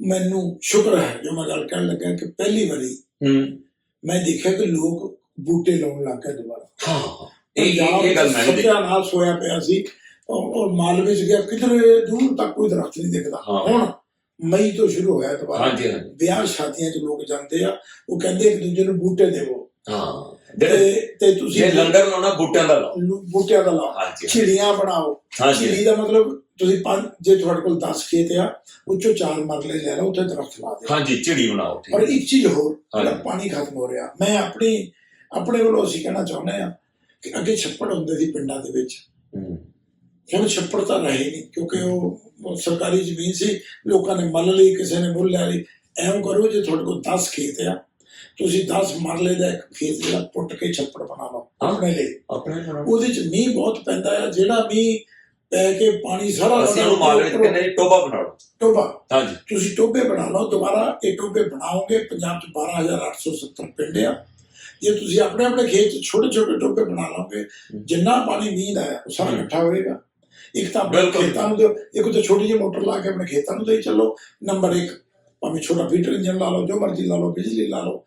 ਮੈਨੂੰ ਸ਼ੁਕਰ ਹੈ ਜੋ ਮੈਂ ਗੱਲ ਕਰਨ ਲੱਗਾ ਕਿ ਪਹਿਲੀ ਵਾਰੀ
ਹੂੰ।
ਮੈਂ ਦੇਖਿਆ ਕਿ ਲੋਕ ਬੂਟੇ ਲਾਉਣ ਲੱਗ ਗਏ ਦੁਬਾਰਾ।
ਹਾਂ। ਇਹ ਇਹ ਗੱਲ ਮੈਂ ਵੀ ਦੇਖੀ।
ਸਤਿਆਨਾਸ਼ ਹੋਇਆ ਪਿਆ ਸੀ। ਔਰ ਮਾਲਵੇ ਚ ਗਿਆ ਕਿਧਰੇ ਦੂਰ ਤੱਕ ਕੋਈ ਦਰਖਤ ਨਹੀਂ ਦਿਖਦਾ। ਹੁਣ ਮਈ ਤੋਂ ਸ਼ੁਰੂ ਹੋਇਆ ਦੁਬਾਰਾ
ਹਾਂਜੀ ਹਾਂਜੀ।
ਵਿਆਹ ਸ਼ਾਦੀਆਂ 'ਚ ਲੋਕ ਜਾਂਦੇ ਆ ਉਹ ਕਹਿੰਦੇ ਇੱਕ ਦੂਜੇ ਨੂੰ ਬੂਟੇ ਦੇਵੋ।
ਹਾਂ। ਜਿਹੜੇ
ਤੇ ਤੇ ਤੁਸੀਂ
ਜੇ ਲੰਗਰ ਲਾਉਣਾ ਬੂਟਿਆਂ ਦਾ ਲਾਓ।
ਲੂ- ਬੂਟਿਆਂ ਦਾ ਲਾਓ।
ਹਾਂਜੀ
ਚਿੜੀਆਂ ਬਣਾਓ।
ਹਾਂਜੀ।
ਚਿੜੀ ਦਾ ਮਤਲਬ ਤੁਸੀਂ ਪੰਜ ਜੇ ਤੁਹਾਡੇ ਕੋਲ 10 ਖੇਤ ਆ ਉੱਚੋਂ ਚਾਰ ਮਰਲੇ ਲੈ ਲਓ ਉੱਥੇ ਦਰਖਤ ਲਾ ਦਿਓ।
ਹਾਂਜੀ ਚਿੜੀ ਬਣਾਓ ਠੀਕ।
ਪਰ
ਹੈ।
ਇੱਕ ਚੀਜ਼ ਹੋਰ ਜਿਹੜਾ
ਹਾਂਜੀ।
ਪਾਣੀ ਖਤਮ ਹੋ ਰਿਹਾ ਮੈਂ ਆਪਣੀ ਆਪਣੇ ਵੱਲੋਂ ਅਸੀਂ ਕਹਿਣਾ ਚਾਹੁੰਦੇ ਆ ਕਿ ਅੱਗੇ ਛੱਪੜ ਹੁੰਦੇ ਸੀ ਪਿੰਡਾਂ ਦੇ ਵਿੱਚ।
ਹੂੰ।
ਹੁਣ ਛੱਪੜ ਤਾਂ ਰਹੇ ਨਹੀਂ ਕਿਉਂਕਿ ਉਹ ਉਹ ਸਰਕਾਰੀ ਜ਼ਮੀਨ ਸੀ ਲੋਕਾਂ ਨੇ ਮੱਲ ਲਈ ਕਿਸੇ ਨੇ ਮੁੱਲ ਲੈ ਲਈ। ਐਂ ਕਰੋ ਜੇ ਤੁਹਾਡੇ ਕੋਲ 10 ਖੇਤ ਆ ਤੁਸੀਂ 10 ਮਰਲੇ ਦਾ ਇੱਕ ਖੇਤ ਜਿਹੜਾ ਪੁੱਟ ਕੇ ਛੱਪੜ ਬਣਾ ਲਓ ਆਪਣੇ ਲਈ।
ਆਪਣੇ
ਉਹਦੇ ਚ ਮੀਂਹ ਬਹੁਤ ਪੈਂਦਾ ਆ ਜਿਹੜਾ ਮੀਂਹ ਪੈ ਕੇ ਪਾਣੀ ਸਾਰਾ
ਅਸੀਂ ਉਹਨੂੰ ਮਾਲਵੇ ਚ ਕਹਿੰਦੇ ਟੋਬਾ ਬਣਾ ਲਓ।
ਟੋਬਾ
ਹਾਂਜੀ।
ਤੁਸੀਂ ਟੋਬੇ ਬਣਾ ਲਓ ਦੁਬਾਰਾ ਇਹ ਟੋਬੇ ਬਣਾਓਗੇ ਪੰਜਾਬ ਚ 12870 ਪਿੰਡ ਆ। ਜੇ ਤੁਸੀਂ ਆਪਣੇ ਆਪਣੇ ਖੇਤ ਚ ਛੋਟੇ ਛੋਟੇ ਟੋਬੇ ਬਣਾ ਲਓਗੇ ਜਿੰਨਾ ਪਾਣੀ ਮੀਂਹ ਦਾ ਹੈ ਉਹ ਸਾਰਾ। ਇਕੱਠਾ ਹੋਏਗਾ। ਇੱਕ ਤਾਂ ਆਪਣੇ
ਬਿਲਕੁਲ।
ਖੇਤਾਂ ਨੂੰ ਦਿਓ ਇੱਕ ਤਾਂ ਛੋਟੀ ਜਿਹੀ ਮੋਟਰ ਲਾ ਕੇ ਆਪਣੇ ਖੇਤਾਂ ਨੂੰ ਦੇਈ ਚੱਲੋ ਨੰਬਰ 1 ਭਾਵੇਂ ਛੋਟਾ ਫੀਟਰ ਇੰਜਨ ਲਾ ਲਓ ਜੋ ਮਰਜ਼ੀ ਲਾ ਲਓ ਬਿਜਲੀ ਲਾ ਲਓ।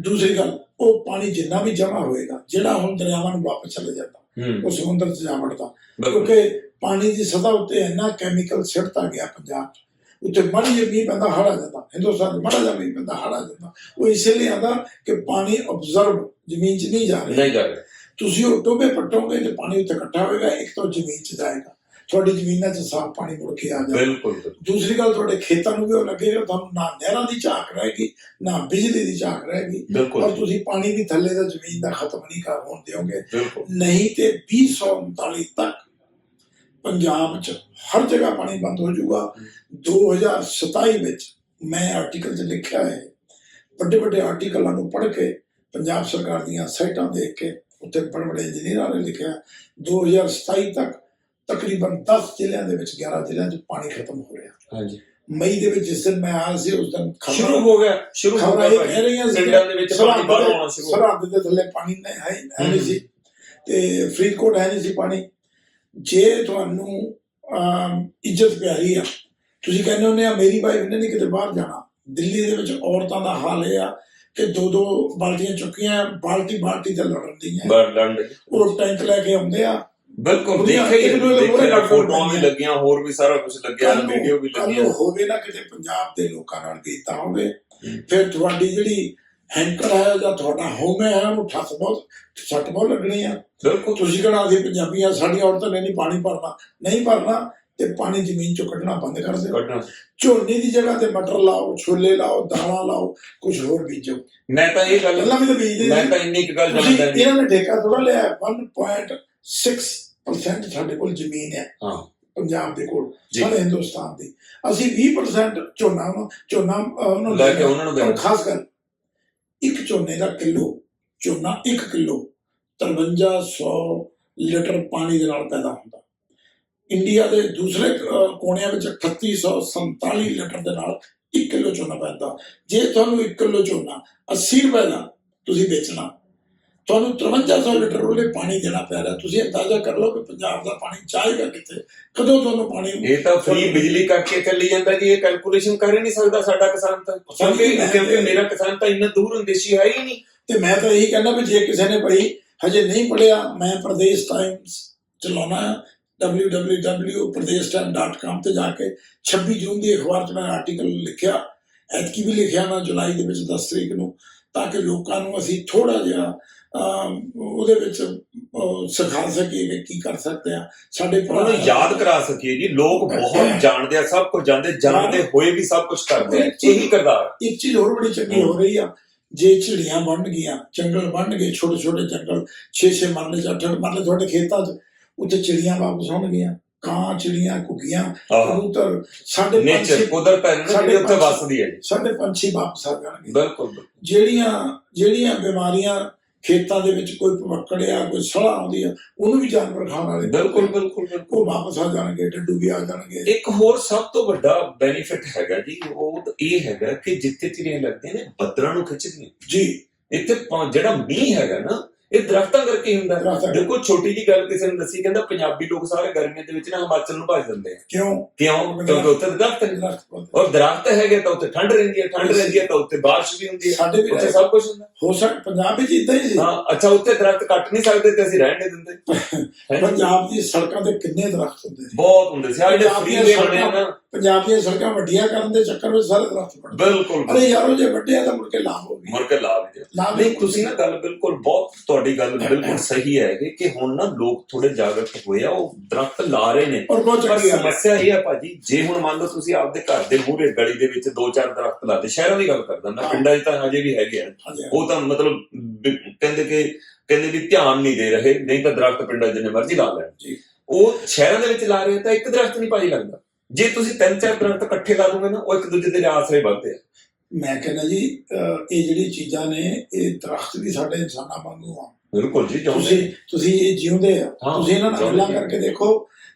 ਦੂਸਰੀ ਗੱਲ ਉਹ ਪਾਣੀ ਜਿੰਨਾ ਵੀ ਜਮਾ ਹੋਏਗਾ ਜਿਹੜਾ ਹੁਣ ਦਰਿਆਵਾਂ ਨੂੰ ਵਾਪਸ ਚਲੇ ਜਾਂਦਾ
ਹੂੰ।
ਉਹ ਸਮੁੰਦਰ 'ਚ ਜਾ ਵੜਦਾ।
ਬਿਲਕੁਲ।
ਕਿਉਂਕਿ ਪਾਣੀ ਦੀ ਸਤ੍ਹਾ ਉੱਤੇ ਇੰਨਾ ਕੈਮੀਕਲ ਸਿੱਟਦਾ ਗਿਆ ਪੰਜਾਬ 'ਚ। ਉੱਤੇ ਮਾੜੀ ਜਿਹੀ ਮੀਂਹ ਪੈਂਦਾ ਹੜ ਜਾਂਦਾ। ਹਿੰਦੁਸਤਾਨ 'ਚ ਮਾੜਾ ਜਿਹਾ ਮੀਂਹ ਪੈਂਦਾ ਹੜ ਜਾਂਦਾ। ਉਹ ਇਸੇ ਲਈ ਆਂਦਾ ਕਿ ਪਾਣੀ ਅਬਜ਼ਰਵ ਜ਼ਮੀਨ 'ਚ ਨਹੀਂ ਜਾ ਰਿਹਾ।
ਨਹੀਂ ਜਾ ਰਿਹਾ।
ਤੁਸੀਂ ਉਹ ਟੋਬੇ ਪੱਟੋਗੇ ਤੇ ਪਾਣੀ ਉੱਤੇ ਇਕੱਠਾ ਹੋਏਗਾ ਇੱਕ ਤਾਂ ਜ਼ਮੀਨ 'ਚ ਜਾਏਗਾ। ਤੁਹਾਡੀ ਜ਼ਮੀਨਾਂ 'ਚ ਸਾਫ਼ ਪਾਣੀ ਮੁੜ ਕੇ ਆ ਜਾਏਗਾ
ਬਿਲਕੁਲ।
ਦੂਸਰੀ ਗੱਲ ਤੁਹਾਡੇ ਖੇਤਾਂ ਨੂੰ ਵੀ ਉਹ ਲੱਗੇਗਾ ਤੁਹਾਨੂੰ ਨਾ ਨਹਿਰਾਂ ਦੀ ਝਾਕ ਰਹੇਗੀ ਨਾ ਬਿਜਲੀ ਦੀ ਝਾਕ ਰਹੇਗੀ ਔਰ ਤੁਸੀਂ ਪਾਣੀ ਵੀ ਥੱਲੇ ਦਾ ਜ਼ਮੀਨ ਦਾ ਖਤਮ ਨਹੀਂ ਕਰ ਹੋਣ ਦਿਓਗੇ। ਨਹੀਂ ਤੇ 2039 ਤੱਕ ਪੰਜਾਬ 'ਚ ਹਰ ਜਗ੍ਹਾ ਪਾਣੀ ਬੰਦ ਹੋ ਜਾਊਗਾ। 2027 ਵਿੱਚ ਮੈਂ ਆਰਟੀਕਲ 'ਚ ਲਿਖਿਆ ਹੈ ਵੱਡੇ ਵੱਡੇ ਆਰਟੀਕਲਾਂ ਨੂੰ ਪੜ੍ਹ ਕੇ ਪੰਜਾਬ ਸਰਕਾਰ ਦੀਆਂ ਸਾਈਟਾਂ ਦੇਖ ਕੇ ਉੱਥੇ ਬੜੇ ਬੜੇ ਇੰਜੀਨੀਅਰਾਂ ਨੇ ਲਿਖਿਆ 2027 ਤੱਕ ਤਕਰੀਬਨ 10 ਜ਼ਿਲ੍ਹਿਆਂ ਦੇ ਵਿੱਚ 11 ਜ਼ਿਲ੍ਹਿਆਂ 'ਚ ਪਾਣੀ ਖਤਮ ਹੋ ਰਿਹਾ।
ਹਾਂਜੀ।
ਮਈ ਦੇ ਵਿੱਚ ਜਿਸ ਦਿਨ ਮੈਂ ਆਇਆ ਸੀ ਉਸ ਦਿਨ
ਸ਼ੁਰੂ ਹੋ ਗਿਆ ਸ਼ੁਰੂ ਹੋ ਗਿਆ
ਕਹਿ ਰਹੀਆਂ ਸੀ
ਪਿੰਡਾਂ ਦੇ ਵਿੱਚ ਪਾਣੀ ਬਾਹਰੋਂ ਆਉਣਾ ਸ਼ੁਰੂ ਹੋ ਗਿਆ।
ਸਰਹੱਦ ਦੇ ਥੱਲੇ ਪਾਣੀ ਨਹੀਂ ਹੈ ਨਹੀਂ ਸੀ। ਤੇ ਫਰੀਦਕੋਟ ਹੈ ਨਹੀਂ ਸੀ ਪਾਣੀ। ਜੇ ਤੁਹਾਨੂੰ ਇੱਜ਼ਤ ਪਿਆਰੀ ਆ ਤੁਸੀਂ ਕਹਿੰਦੇ ਹੁੰਦੇ ਆ ਮੇਰੀ ਵਾਈਫ ਨੇ ਨਹੀਂ ਕਿਤੇ ਬਾਹਰ ਜਾਣਾ। ਦਿੱਲੀ ਦੇ ਵਿੱਚ ਔਰਤਾਂ ਦਾ ਹਾਲ ਇਹ ਆ ਕਿ ਦੋ ਦੋ ਬਾਲਟੀਆਂ ਚੁੱਕੀਆਂ ਬਾਲਟੀ ਬਾਲਟੀ ਤੇ ਲੜਨ ਦੀਆਂ
ਲੰਡ
ਉਹ ਟੈਂਕ ਲੈ ਕੇ ਆਉਂਦੇ ਆ
ਬਿਲਕੁਲ ਦੇਖੇ
ਦੇ ਮੂਹਰੇ
ਦੇਖੇ
ਲੱਗ
ਫੋਟੋਆਂ ਵੀ। ਲੱਗੀਆਂ ਹੋਰ ਵੀ ਸਾਰਾ ਕੁਝ ਲੱਗਿਆ ਵੀਡੀਓ ਵੀ
ਨੂੰ ਹੋਵੇ ਨਾ ਕਿਤੇ ਪੰਜਾਬ ਦੇ ਲੋਕਾਂ ਨਾਲ ਕੀਤਾ ਹੋਵੇ। ਫਿਰ ਤੁਹਾਡੀ ਜਿਹੜੀ ਹੈਂਕਰ ਹੈ ਜਾਂ ਤੁਹਾਡਾ ਹੋਮ ਹੈ ਉਹਨੂੰ ਠੱਸ ਬਹੁਤ ਸੱਟ ਬਹੁਤ ਲੱਗਣੀ ਆ।
ਬਿਲਕੁਲ।
ਤੁਸੀਂ ਕਹਿਣਾ ਅਸੀਂ ਪੰਜਾਬੀਆਂ ਸਾਡੀਆਂ ਔਰਤਾਂ ਨੇ ਨਹੀਂ ਪਾਣੀ ਭਰਨਾ ਨਹੀਂ ਭਰਨਾ ਤੇ ਪਾਣੀ ਜ਼ਮੀਨ ਚੋਂ ਕੱਢਣਾ ਬੰਦ ਕਰ
ਕੱਢਣਾ।
ਝੋਨੇ ਦੀ ਜਗ੍ਹਾ ਤੇ ਮਟਰ ਲਾਓ ਛੋਲੇ ਲਾਓ ਦਾਲਾਂ ਲਾਓ ਕੁਝ ਹੋਰ ਬੀਜੋ।
ਮੈਂ ਤਾਂ ਇਹ ਗੱਲ ਮੈਂ ਤਾਂ ਇੰਨੀ ਗੱਲ ਜਾਣਦਾ ਨਹੀਂ।
ਇਹਨਾਂ ਨੇ ਠੇਕਾ ਥੋੜਾ ਲਿਆ 1.6% ਸਾਡੇ ਕੋਲ ਜ਼ਮੀਨ ਹੈ।
ਹਾਂ।
ਪੰਜਾਬ ਦੇ ਕੋਲ। ਸਾਰੇ ਹਿੰਦੁਸਤਾਨ ਦੀ। ਅਸੀਂ 20% ਝੋਨਾ ਝੋਨਾ ਉਹਨੂੰ
ਲੈ ਕੇ। ਉਹਨਾਂ ਨੂੰ ਦੇਣਾ।
ਖਾਸ ਕਰ ਇੱਕ ਝੋਨੇ ਦਾ ਕਿਲੋ ਝੋਨਾ 1 ਕਿਲੋ 5300 ਲੀਟਰ ਪਾਣੀ ਦੇ ਨਾਲ ਪੈਦਾ ਹੁੰਦਾ। ਇੰਡੀਆ ਦੇ ਦੂਸਰੇ ਕੋਨਿਆਂ ਵਿੱਚ 3847 ਲੀਟਰ ਦੇ ਨਾਲ 1 ਕਿਲੋ ਝੋਨਾ ਪੈਦਾ। ਜੇ ਤੁਹਾਨੂੰ 1 ਕਿਲੋ ਝੋਨਾ 80 ਰੁਪਏ ਦਾ ਤੁਸੀਂ ਵੇਚਣਾ ਤੁਹਾਨੂੰ 5300 ਲੀਟਰ ਉਹਲੇ ਪਾਣੀ ਦੇਣਾ ਪੈ ਰਿਹਾ। ਤੁਸੀਂ ਅੰਦਾਜ਼ਾ ਕਰ ਲਓ ਕਿ ਪੰਜਾਬ ਦਾ ਪਾਣੀ ਚਾਹੇਗਾ ਕਿੱਥੇ? ਕਦੋਂ ਤੁਹਾਨੂੰ ਪਾਣੀ
ਇਹ ਤਾਂ ਫ੍ਰੀ ਬਿਜਲੀ ਕਰਕੇ ਚੱਲੀ ਜਾਂਦਾ ਜੀ ਇਹ ਕੈਲਕੂਲੇਸ਼ਨ ਕਰ ਹੀ ਨਹੀਂ ਸਕਦਾ ਸਾਡਾ ਕਿਸਾਨ ਤਾਂ। ਕਿਉਂਕਿ ਮੇਰਾ ਕਿਸਾਨ ਤਾਂ ਇੰਨਾ ਦੂਰ ਅੰਦੇਸ਼ੀ ਹੈ ਹੀ ਨਹੀਂ।
ਤੇ ਮੈਂ ਤਾਂ ਇਹੀ ਕਹਿੰਦਾ ਵੀ ਜੇ ਕਿਸੇ ਨੇ ਭਾਈ ਹਜੇ ਨਹੀਂ ਪੜਿਆ ਮੈਂ ਪ੍ਰਦੇਸ਼ ਟਾਈਮਸ ਚਲਾਉਣਾ ਹੈ। www.pradeshtime.com ਤੇ ਜਾ ਕੇ 26 ਜੂਨ ਦੀ ਅਖਬਾਰ 'ਚ ਮੈਂ ਆਰਟੀਕਲ ਲਿਖਿਆ। ਐਤਕੀ ਵੀ ਲਿਖਿਆ ਮੈਂ ਜੁਲਾਈ ਦੇ ਵਿੱਚ 10 ਤਰੀਕ ਨੂੰ ਤਾਂ ਕਿ ਲੋਕਾਂ ਨੂੰ ਅਸੀਂ ਥੋੜਾ ਜਿਹਾ ਉਹਦੇ ਵਿੱਚ ਸਿਖਾ ਸਕੀਏ ਕਿ ਕੀ ਕਰ ਸਕਦੇ ਆ ਸਾਡੇ
ਨੂੰ ਯਾਦ ਕਰਾ ਸਕੀਏ ਜੀ। ਲੋਕ ਬਹੁਤ ਜਾਣਦੇ ਆ ਸਭ ਕੁਝ ਜਾਣਦੇ ਜਾਣਦੇ ਹੋਏ ਵੀ ਸਭ ਕੁਝ ਕਰਦੇ ਆ। ਇਹੀ ਕਰਦਾਰ
ਇੱਕ ਚੀਜ਼ ਹੋਰ ਬੜੀ ਚੰਗੀ ਹੋ ਰਹੀ ਆ ਜੇ ਚਿੜੀਆਂ ਬਣ ਗਈਆਂ ਜੰਗਲ ਬਣ ਗਏ ਛੋਟੇ ਛੋਟੇ ਜੰਗਲ 6-6 ਮਰਲੇ ਜਾਂ 8 ਮਰਲੇ ਤੁਹਾਡੇ ਖੇਤਾਂ 'ਚ ਉੱਥੇ ਚਿੜੀਆਂ ਵਾਪਸ ਆਉਣਗੀਆਂ ਕਾਂ ਚਿੜੀਆਂ
ਆਹ।
ਕਬੂਤਰ ਸਾਡੇ ਪੰਛੀ
ਕੁਦਰਤ ਹੈ ਜਿਹੜੀ ਉੱਥੇ ਵੱਸਦੀ ਹੈ
ਸਾਡੇ ਪੰਛੀ ਵਾਪਸ ਆ ਜਾਣਗੇ।
ਬਿਲਕੁਲ।
ਜਿਹੜੀਆਂ ਜਿਹੜੀਆਂ ਬਿਮਾਰੀਆਂ ਖੇਤਾਂ ਦੇ ਵਿੱਚ ਕੋਈ ਭਵੱਕੜ ਆ ਕੋਈ ਸੜਾ ਆਉਂਦੀ ਆ ਉਹਨੂੰ ਵੀ ਜਾਨਵਰ ਖਾਣ ਵਾਲੇ
ਬਿਲਕੁਲ ਬਿਲਕੁਲ
ਉਹ ਵਾਪਸ ਆ ਜਾਣਗੇ ਡੱਡੂ ਵੀ ਆ ਜਾਣਗੇ।
ਇੱਕ ਹੋਰ ਸਭ ਤੋਂ ਵੱਡਾ ਬੈਨੀਫਿਟ ਹੈਗਾ ਜੀ ਉਹ ਤਾਂ ਇਹ ਹੈਗਾ ਕਿ ਜਿੱਥੇ ਚਿੜੀਆਂ ਲੱਗਦੀਆਂ ਨੇ ਬੱਦਲਾਂ ਨੂੰ ਖਿੱਚਦੀਆਂ।
ਜੀ।
ਇੱਥੇ ਜਿਹੜਾ ਮੀਂਹ ਹੈਗਾ ਨਾ ਇਹ ਦਰਖਤਾਂ ਕਰਕੇ ਹੁੰਦਾ। ਦੇਖੋ ਛੋਟੀ ਜੀ ਗੱਲ ਕਿਸੇ ਨੇ ਦੱਸੀ ਕਹਿੰਦਾ ਪੰਜਾਬੀ ਲੋਕ ਸਾਰੇ ਗਰਮੀਆਂ ਦੇ ਵਿੱਚ ਨਾ ਹਿਮਾਚਲ ਨੂੰ ਭੱਜ ਦਿੰਦੇ ਆ।
ਕਿਉਂ?
ਕਿਉਂ? ਕਿਉਂਕਿ ਉੱਥੇ ਦਰਖਤ ਨੇ।
ਦਰਖਤ ਬਹੁਤ-
ਔਰ ਦਰਖਤ ਹੈਗੇ ਤਾਂ ਉੱਥੇ ਠੰਡ ਰਹਿੰਦੀ ਹੈ ਠੰਡ ਰਹਿੰਦੀ ਹੈ ਤਾਂ ਉੱਥੇ ਬਾਰਿਸ਼ ਵੀ ਹੁੰਦੀ ਹੈ।
ਸਾਡੇ ਵੀ
ਉੱਥੇ ਸਭ ਕੁਝ ਹੁੰਦਾ
ਹੋ। ਸਕ ਪੰਜਾਬ ਵਿੱਚ ਇਦਾਂ ਹੀ ਸੀ।
ਹਾਂ ਅੱਛਾ ਉੱਥੇ ਦਰਖਤ ਕੱਟ ਨਹੀਂ ਸਕਦੇ ਤੇ ਅਸੀਂ ਰਹਿਣ ਨਹੀਂ ਦਿੰਦੇ?
ਪੰਜਾਬ ਦੀ ਸੜਕਾਂ ਤੇ ਕਿੰਨੇ ਦਰਖਤ ਹੁੰਦੇ ਨੇ।
ਬਹੁਤ ਹੁੰਦੇ ਸੀ। ਆ ਜਿਹੜੇ
ਪੰਜਾਬ
ਫ੍ਰੀ
ਦੀਆਂ
ਦੇ ਬਣੇ ਆ ਨਾ।
ਪੰਜਾਬ ਦੀਆਂ ਸੜਕਾਂ ਵੱਡੀਆਂ ਕਰਨ ਦੇ ਚੱਕਰ ਵਿੱਚ ਸਾਰੇ ਦਰਖਤ ਪੜਦੇ
ਬਿਲਕੁਲ
ਅਰੇ ਯਾਰੋ ਜੇ ਵੱਡੇ ਆ ਤਾਂ ਮੁੜ ਕੇ ਲਾਭ ਹੋ ਗਈ
ਮੁੜ ਕੇ।
ਲਾਭ
ਨਹੀਂ ਤੁਸੀਂ ਨਾ ਗੱਲ ਬਿਲਕੁਲ ਬਹੁਤ ਤੁਹਾਡੀ ਗੱਲ ਬਿਲਕੁਲ ਸਹੀ ਹੈ ਕਿ- ਕਿ ਹੁਣ ਨਾ ਲੋਕ ਥੋੜੇ ਜਾਗਰਤ ਹੋਏ ਆ ਉਹ ਦਰਖਤ ਲਾ ਰਹੇ ਨੇ।
ਔਰ ਬਹੁਤ
ਪਰ
ਚੰਗੀ ਹੈ।
ਸਮੱਸਿਆ ਇਹ ਹੈ ਭਾਜੀ ਜੇ ਹੁਣ ਮੰਨ ਲਓ ਤੁਸੀਂ ਆਪਦੇ ਘਰ ਦੇ ਮੂਹਰੇ ਗਲੀ ਦੇ ਵਿੱਚ ਦੋ ਚਾਰ ਦਰਖਤ ਲਾਤੇ ਸ਼ਹਿਰਾਂ ਦੀ ਗੱਲ ਕਰਦਾ ਮੈਂ
ਹਾਂ।
ਪਿੰਡਾਂ 'ਚ ਤਾਂ ਹਜੇ ਵੀ ਹੈਗੇ ਆ। ਉਹ ਤਾਂ ਮਤਲਬ ਕਹਿੰਦੇ ਕਿ ਕਹਿੰਦੇ ਵੀ ਧਿਆਨ ਨਹੀਂ ਦੇ ਰਹੇ ਨਹੀਂ ਤਾਂ ਦਰਖਤ ਪਿੰਡਾਂ ਜਿੰਨੇ ਮਰਜ਼ੀ ਲਾ ਲੈਣ।
ਜੀ।
ਉਹ ਸ਼ਹਿਰਾਂ ਦੇ ਵਿੱਚ ਲਾ ਰਹੇ ਤਾਂ ਇੱਕ ਦਰਖਤ ਨਹੀਂ ਭਾਜੀ ਲੱਗਦਾ। ਜੇ ਤੁਸੀਂ ਤਿੰਨ ਚਾਰ ਦਰਖਤ ਇਕੱਠੇ ਲਾ ਦੋਗੇ ਨਾ ਉਹ ਇੱਕ ਦੂਜੇ ਦੇ ਆਸਰੇ ਵੱਧਦੇ ਆ।
ਮੈਂ ਕਹਿੰਦਾ ਜੀ ਇਹ ਜਿਹੜੀ ਚੀਜ਼ਾਂ ਨੇ ਇਹ ਦਰਖਤ ਵੀ ਸਾਡੇ ਇਨਸਾਨਾਂ ਵਾਂਗੂ ਆ।
ਬਿਲਕੁਲ ਜੀ
ਤੁਸੀਂ ਤੁਸੀਂ ਇਹ ਜਿਉਂਦੇ ਆ
ਹਾਂ,
ਤੁਸੀਂ ਇਹਨਾਂ ਨਾਲ
ਜਿਉਂਦੇ
ਗੱਲਾਂ
ਜੀ।
ਕਰਕੇ ਦੇਖੋ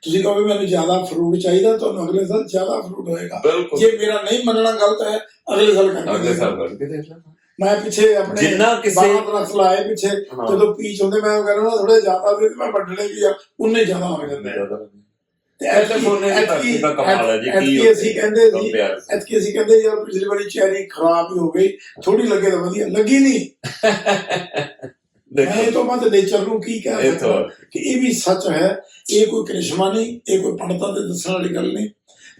ਤੁਸੀਂ ਕਹੋਗੇ ਮੈਨੂੰ ਜ਼ਿਆਦਾ ਫਰੂਟ ਚਾਹੀਦਾ ਤੁਹਾਨੂੰ ਅਗਲੇ ਸਾਲ ਜ਼ਿਆਦਾ ਫਰੂਟ ਹੋਏਗਾ
ਬਿਲਕੁਲ
ਜੇ ਮੇਰਾ ਨਹੀਂ ਮੰਨਣਾ ਗਲਤ ਹੈ ਅਗਲੇ ਸਾਲ ਕਰਕੇ
ਅਗਲੇ
ਦੇਖੋ।
ਸਾਲ ਕਰਕੇ ਦੇਖ ਲੈਣਾ
ਮੈਂ ਪਿੱਛੇ ਆਪਣੇ
ਜਿੰਨਾ ਕਿਸੇ
ਬਾਰਾਂ ਦਰਖਤ ਲਾਏ ਪਿੱਛੇ
ਹਾਂ।
ਜਦੋਂ ਪੀਚ ਹੁੰਦੇ ਮੈਂ ਉਹ ਕਹਿੰਦਾ ਥੋੜੇ ਜ਼ਿਆਦਾ ਦੇ ਤੇ ਮੈਂ ਵੱਢਣੇ ਵੀ ਆ ਉਨੇ ਜ਼ਿਆਦਾ ਲੱਗ ਜਾਂਦੇ ਆ। ਤੇ
ਇਹ ਤਾਂ ਸੋਨੇ ਦੀ ਧਰਤੀ ਦਾ ਕਮਾਲ ਹੈ ਜੀ, ਕੀ
ਐਤਕੀ
ਹੋ
ਅਸੀਂ ਕਹਿੰਦੇ
ਕੰਮ
ਸੀ
ਪਿਆਰ ਸੀ।
ਐਤਕੀ ਅਸੀਂ ਕਹਿੰਦੇ ਯਾਰ ਪਿਛਲੀ ਵਾਰੀ ਚੈਰੀ ਖਰਾਬ ਹੀ ਹੋ ਗਈ ਥੋੜੀ ਲੱਗੇ ਤਾਂ ਵਧੀਆ ਲੱਗੀ ਨਹੀਂ ਮੈਂ ਇਹ ਤੋਂ ਬਾਅਦ ਨੇਚਰ ਨੂੰ ਕੀ ਕਹਿ ਸਕਦਾ? ਕਿ ਇਹ ਵੀ ਸੱਚ ਹੈ ਇਹ ਕੋਈ ਕ੍ਰਿਸ਼ਮਾ ਨਹੀਂ ਇਹ ਕੋਈ ਪੰਡਤਾਂ ਦੇ ਦੱਸਣ ਵਾਲੀ ਗੱਲ ਨਹੀਂ।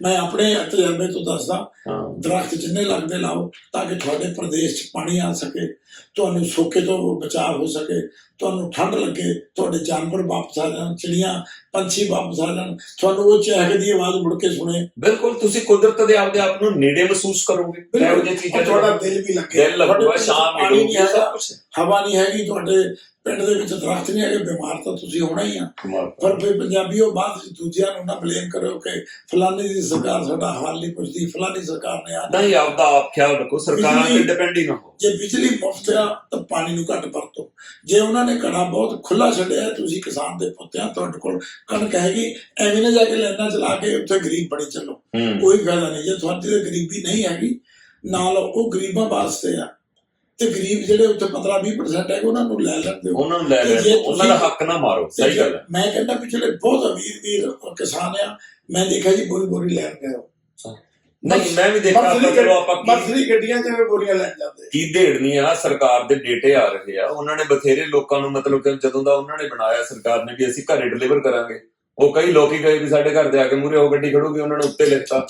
ਮੈਂ ਆਪਣੇ ਤਜਰਬੇ ਤੋਂ ਦੱਸਦਾ ਦਰਖਤ ਜਿੰਨੇ ਲੱਗਦੇ ਲਾਓ ਤਾਂ ਕਿ ਤੁਹਾਡੇ ਪ੍ਰਦੇਸ਼ 'ਚ ਪਾਣੀ ਆ ਸਕੇ ਤੁਹਾਨੂੰ ਸੋਕੇ ਤੋਂ ਬਚਾਅ ਹੋ ਸਕੇ ਤੁਹਾਨੂੰ ਠੰਡ ਲੱਗੇ ਤੁਹਾਡੇ ਜਾਨਵਰ ਵਾਪਸ ਆ ਜਾਣ ਚਿੜੀਆਂ ਪੰਛੀ ਵਾਪਸ ਆ ਜਾਣ ਤੁਹਾਨੂੰ ਉਹ ਚਹਿਕ ਦੀ ਆਵਾਜ਼ ਮੁੜ ਕੇ ਸੁਣੇ।
ਬਿਲਕੁਲ ਤੁਸੀਂ ਕੁਦਰਤ ਦੇ ਆਪਦੇ ਆਪ ਨੂੰ ਨੇੜੇ ਮਹਿਸੂਸ ਕਰੋਗੇ। ਇਹੋ ਜਿਹੀ ਚੀਜ਼ਾਂ
ਔਰ ਤੁਹਾਡਾ ਦਿਲ ਵੀ ਲੱਗੇ।
ਦਿਲ ਲੱਗੂਗਾ ਸ਼ਾਮ ਮਿਲੂਗੀ ਸਭ ਕੁਝ
ਹਵਾ ਨਹੀਂ ਹੈਗੀ ਤੁਹਾਡੇ ਪਿੰਡ ਦੇ ਵਿੱਚ ਦਰਖਤ ਨਹੀਂ ਹੈਗੇ ਬਿਮਾਰ ਤਾਂ ਤੁਸੀਂ ਹੋਣਾ ਹੀ ਆ। ਪਰ ਫਿਰ ਪੰਜਾਬੀਓ ਬਾਅਦ ਵਿੱਚ ਦੂਜਿਆਂ ਨੂੰ ਨਾ ਬਲੇਮ ਕਰੋ ਕਿ ਫਲਾਨੀ ਦੀ ਸਰਕਾਰ ਸਾਡਾ ਹਾਲ ਨਹੀਂ ਪੁੱਛਦੀ ਫਲਾਨੀ ਸਰਕਾਰ ਨੇ ਆ
ਨਹੀਂ ਆਪਦਾ ਆਪ ਖਿਆਲ ਰੱਖੋ ਸਰਕਾਰਾਂ ਤੇ ਡਿਪੈਂਡ ਹੀ ਨਾ ਹੋ
ਜੇ ਬਿਜਲੀ ਮੁਫਤ ਆ ਤਾਂ ਪਾਣੀ ਨੂੰ ਘੱਟ ਵਰਤੋ। ਜੇ ਉਹਨਾਂ ਨੇ ਕੜਾ ਬਹੁਤ ਖੁੱਲਾ ਛੱਡਿਆ ਤੁਸੀਂ ਕਿਸਾਨ ਦੇ ਪੁੱਤਿਆਂ ਤੁਹਾਡੇ ਕੋਲ ਕਣਕ ਹੈਗੀ ਐਵੇਂ ਨਾ ਜਾ ਕੇ ਲੈਣਾ ਚਲਾ ਕੇ ਉੱਥੇ ਗਰੀਬ ਬਣੇ ਚੱਲੋ।
ਹੂੰ।
ਕੋਈ ਫਾਇਦਾ ਨਹੀਂ ਜੇ ਤੁਹਾਡੀ ਤੇ ਗਰੀਬੀ ਨਹੀਂ ਹੈਗੀ ਨਾਲ ਉਹ ਗਰੀਬਾਂ ਵਾਸਤੇ ਆ। ਤੇ ਗਰੀਬ ਜਿਹੜੇ ਉੱਥੇ 15-20% ਹੈਗੇ ਉਹਨਾਂ ਨੂੰ ਲੈ ਲੈਣ ਦਿਓ।
ਉਹਨਾਂ ਨੂੰ ਲੈ
ਤੇ
ਲੈ
ਜੇ
ਉਹਨਾਂ ਦਾ ਹੱਕ ਨਾ ਮਾਰੋ। ਸਹੀ ਗੱਲ ਹੈ।
ਮੈਂ ਕਹਿੰਦਾ ਜਿਹੜੇ ਬਹੁਤ ਅਮੀਰ ਵੀਰ ਕਿਸਾਨ ਆ ਮੈਂ ਦੇਖਿਆ ਜੀ ਬੋਰੀ ਬੋਰੀ ਲੈਣ ਗਏ ਉਹ।
ਨਹੀਂ ਮੈਂ ਵੀ ਦੇਖਿਆ ਆਪਾਂ ਚਲੋ ਆਪਾਂ ਕੀ
ਮਰਜ਼ੀ ਗੱਡੀਆਂ 'ਚ ਬੋਰੀਆਂ ਲੈਣ ਜਾਂਦੇ।
ਕੀ ਢੇੜਨੀ ਆ? ਸਰਕਾਰ ਦੇ ਡੇਟੇ ਆ ਰਹੇ ਆ। ਉਹਨਾਂ ਨੇ ਬਥੇਰੇ ਲੋਕਾਂ ਨੂੰ ਮਤਲਬ ਕਿ ਜਦੋਂ ਦਾ ਉਹਨਾਂ ਨੇ ਬਣਾਇਆ ਸਰਕਾਰ ਨੇ ਵੀ ਅਸੀਂ ਘਰੇ ਡਿਲੀਵਰ ਕਰਾਂਗੇ। ਉਹ ਕਈ ਲੋਕੀ ਗਏ ਵੀ ਸਾਡੇ ਘਰ ਦੇ ਆ ਕੇ ਮੂਰੇ ਉਹ ਗੱਡੀ ਖੜੂਗੀ ਉਹਨਾਂ ਨੇ ਉੱਤੇ ਲਿਖਤਾ।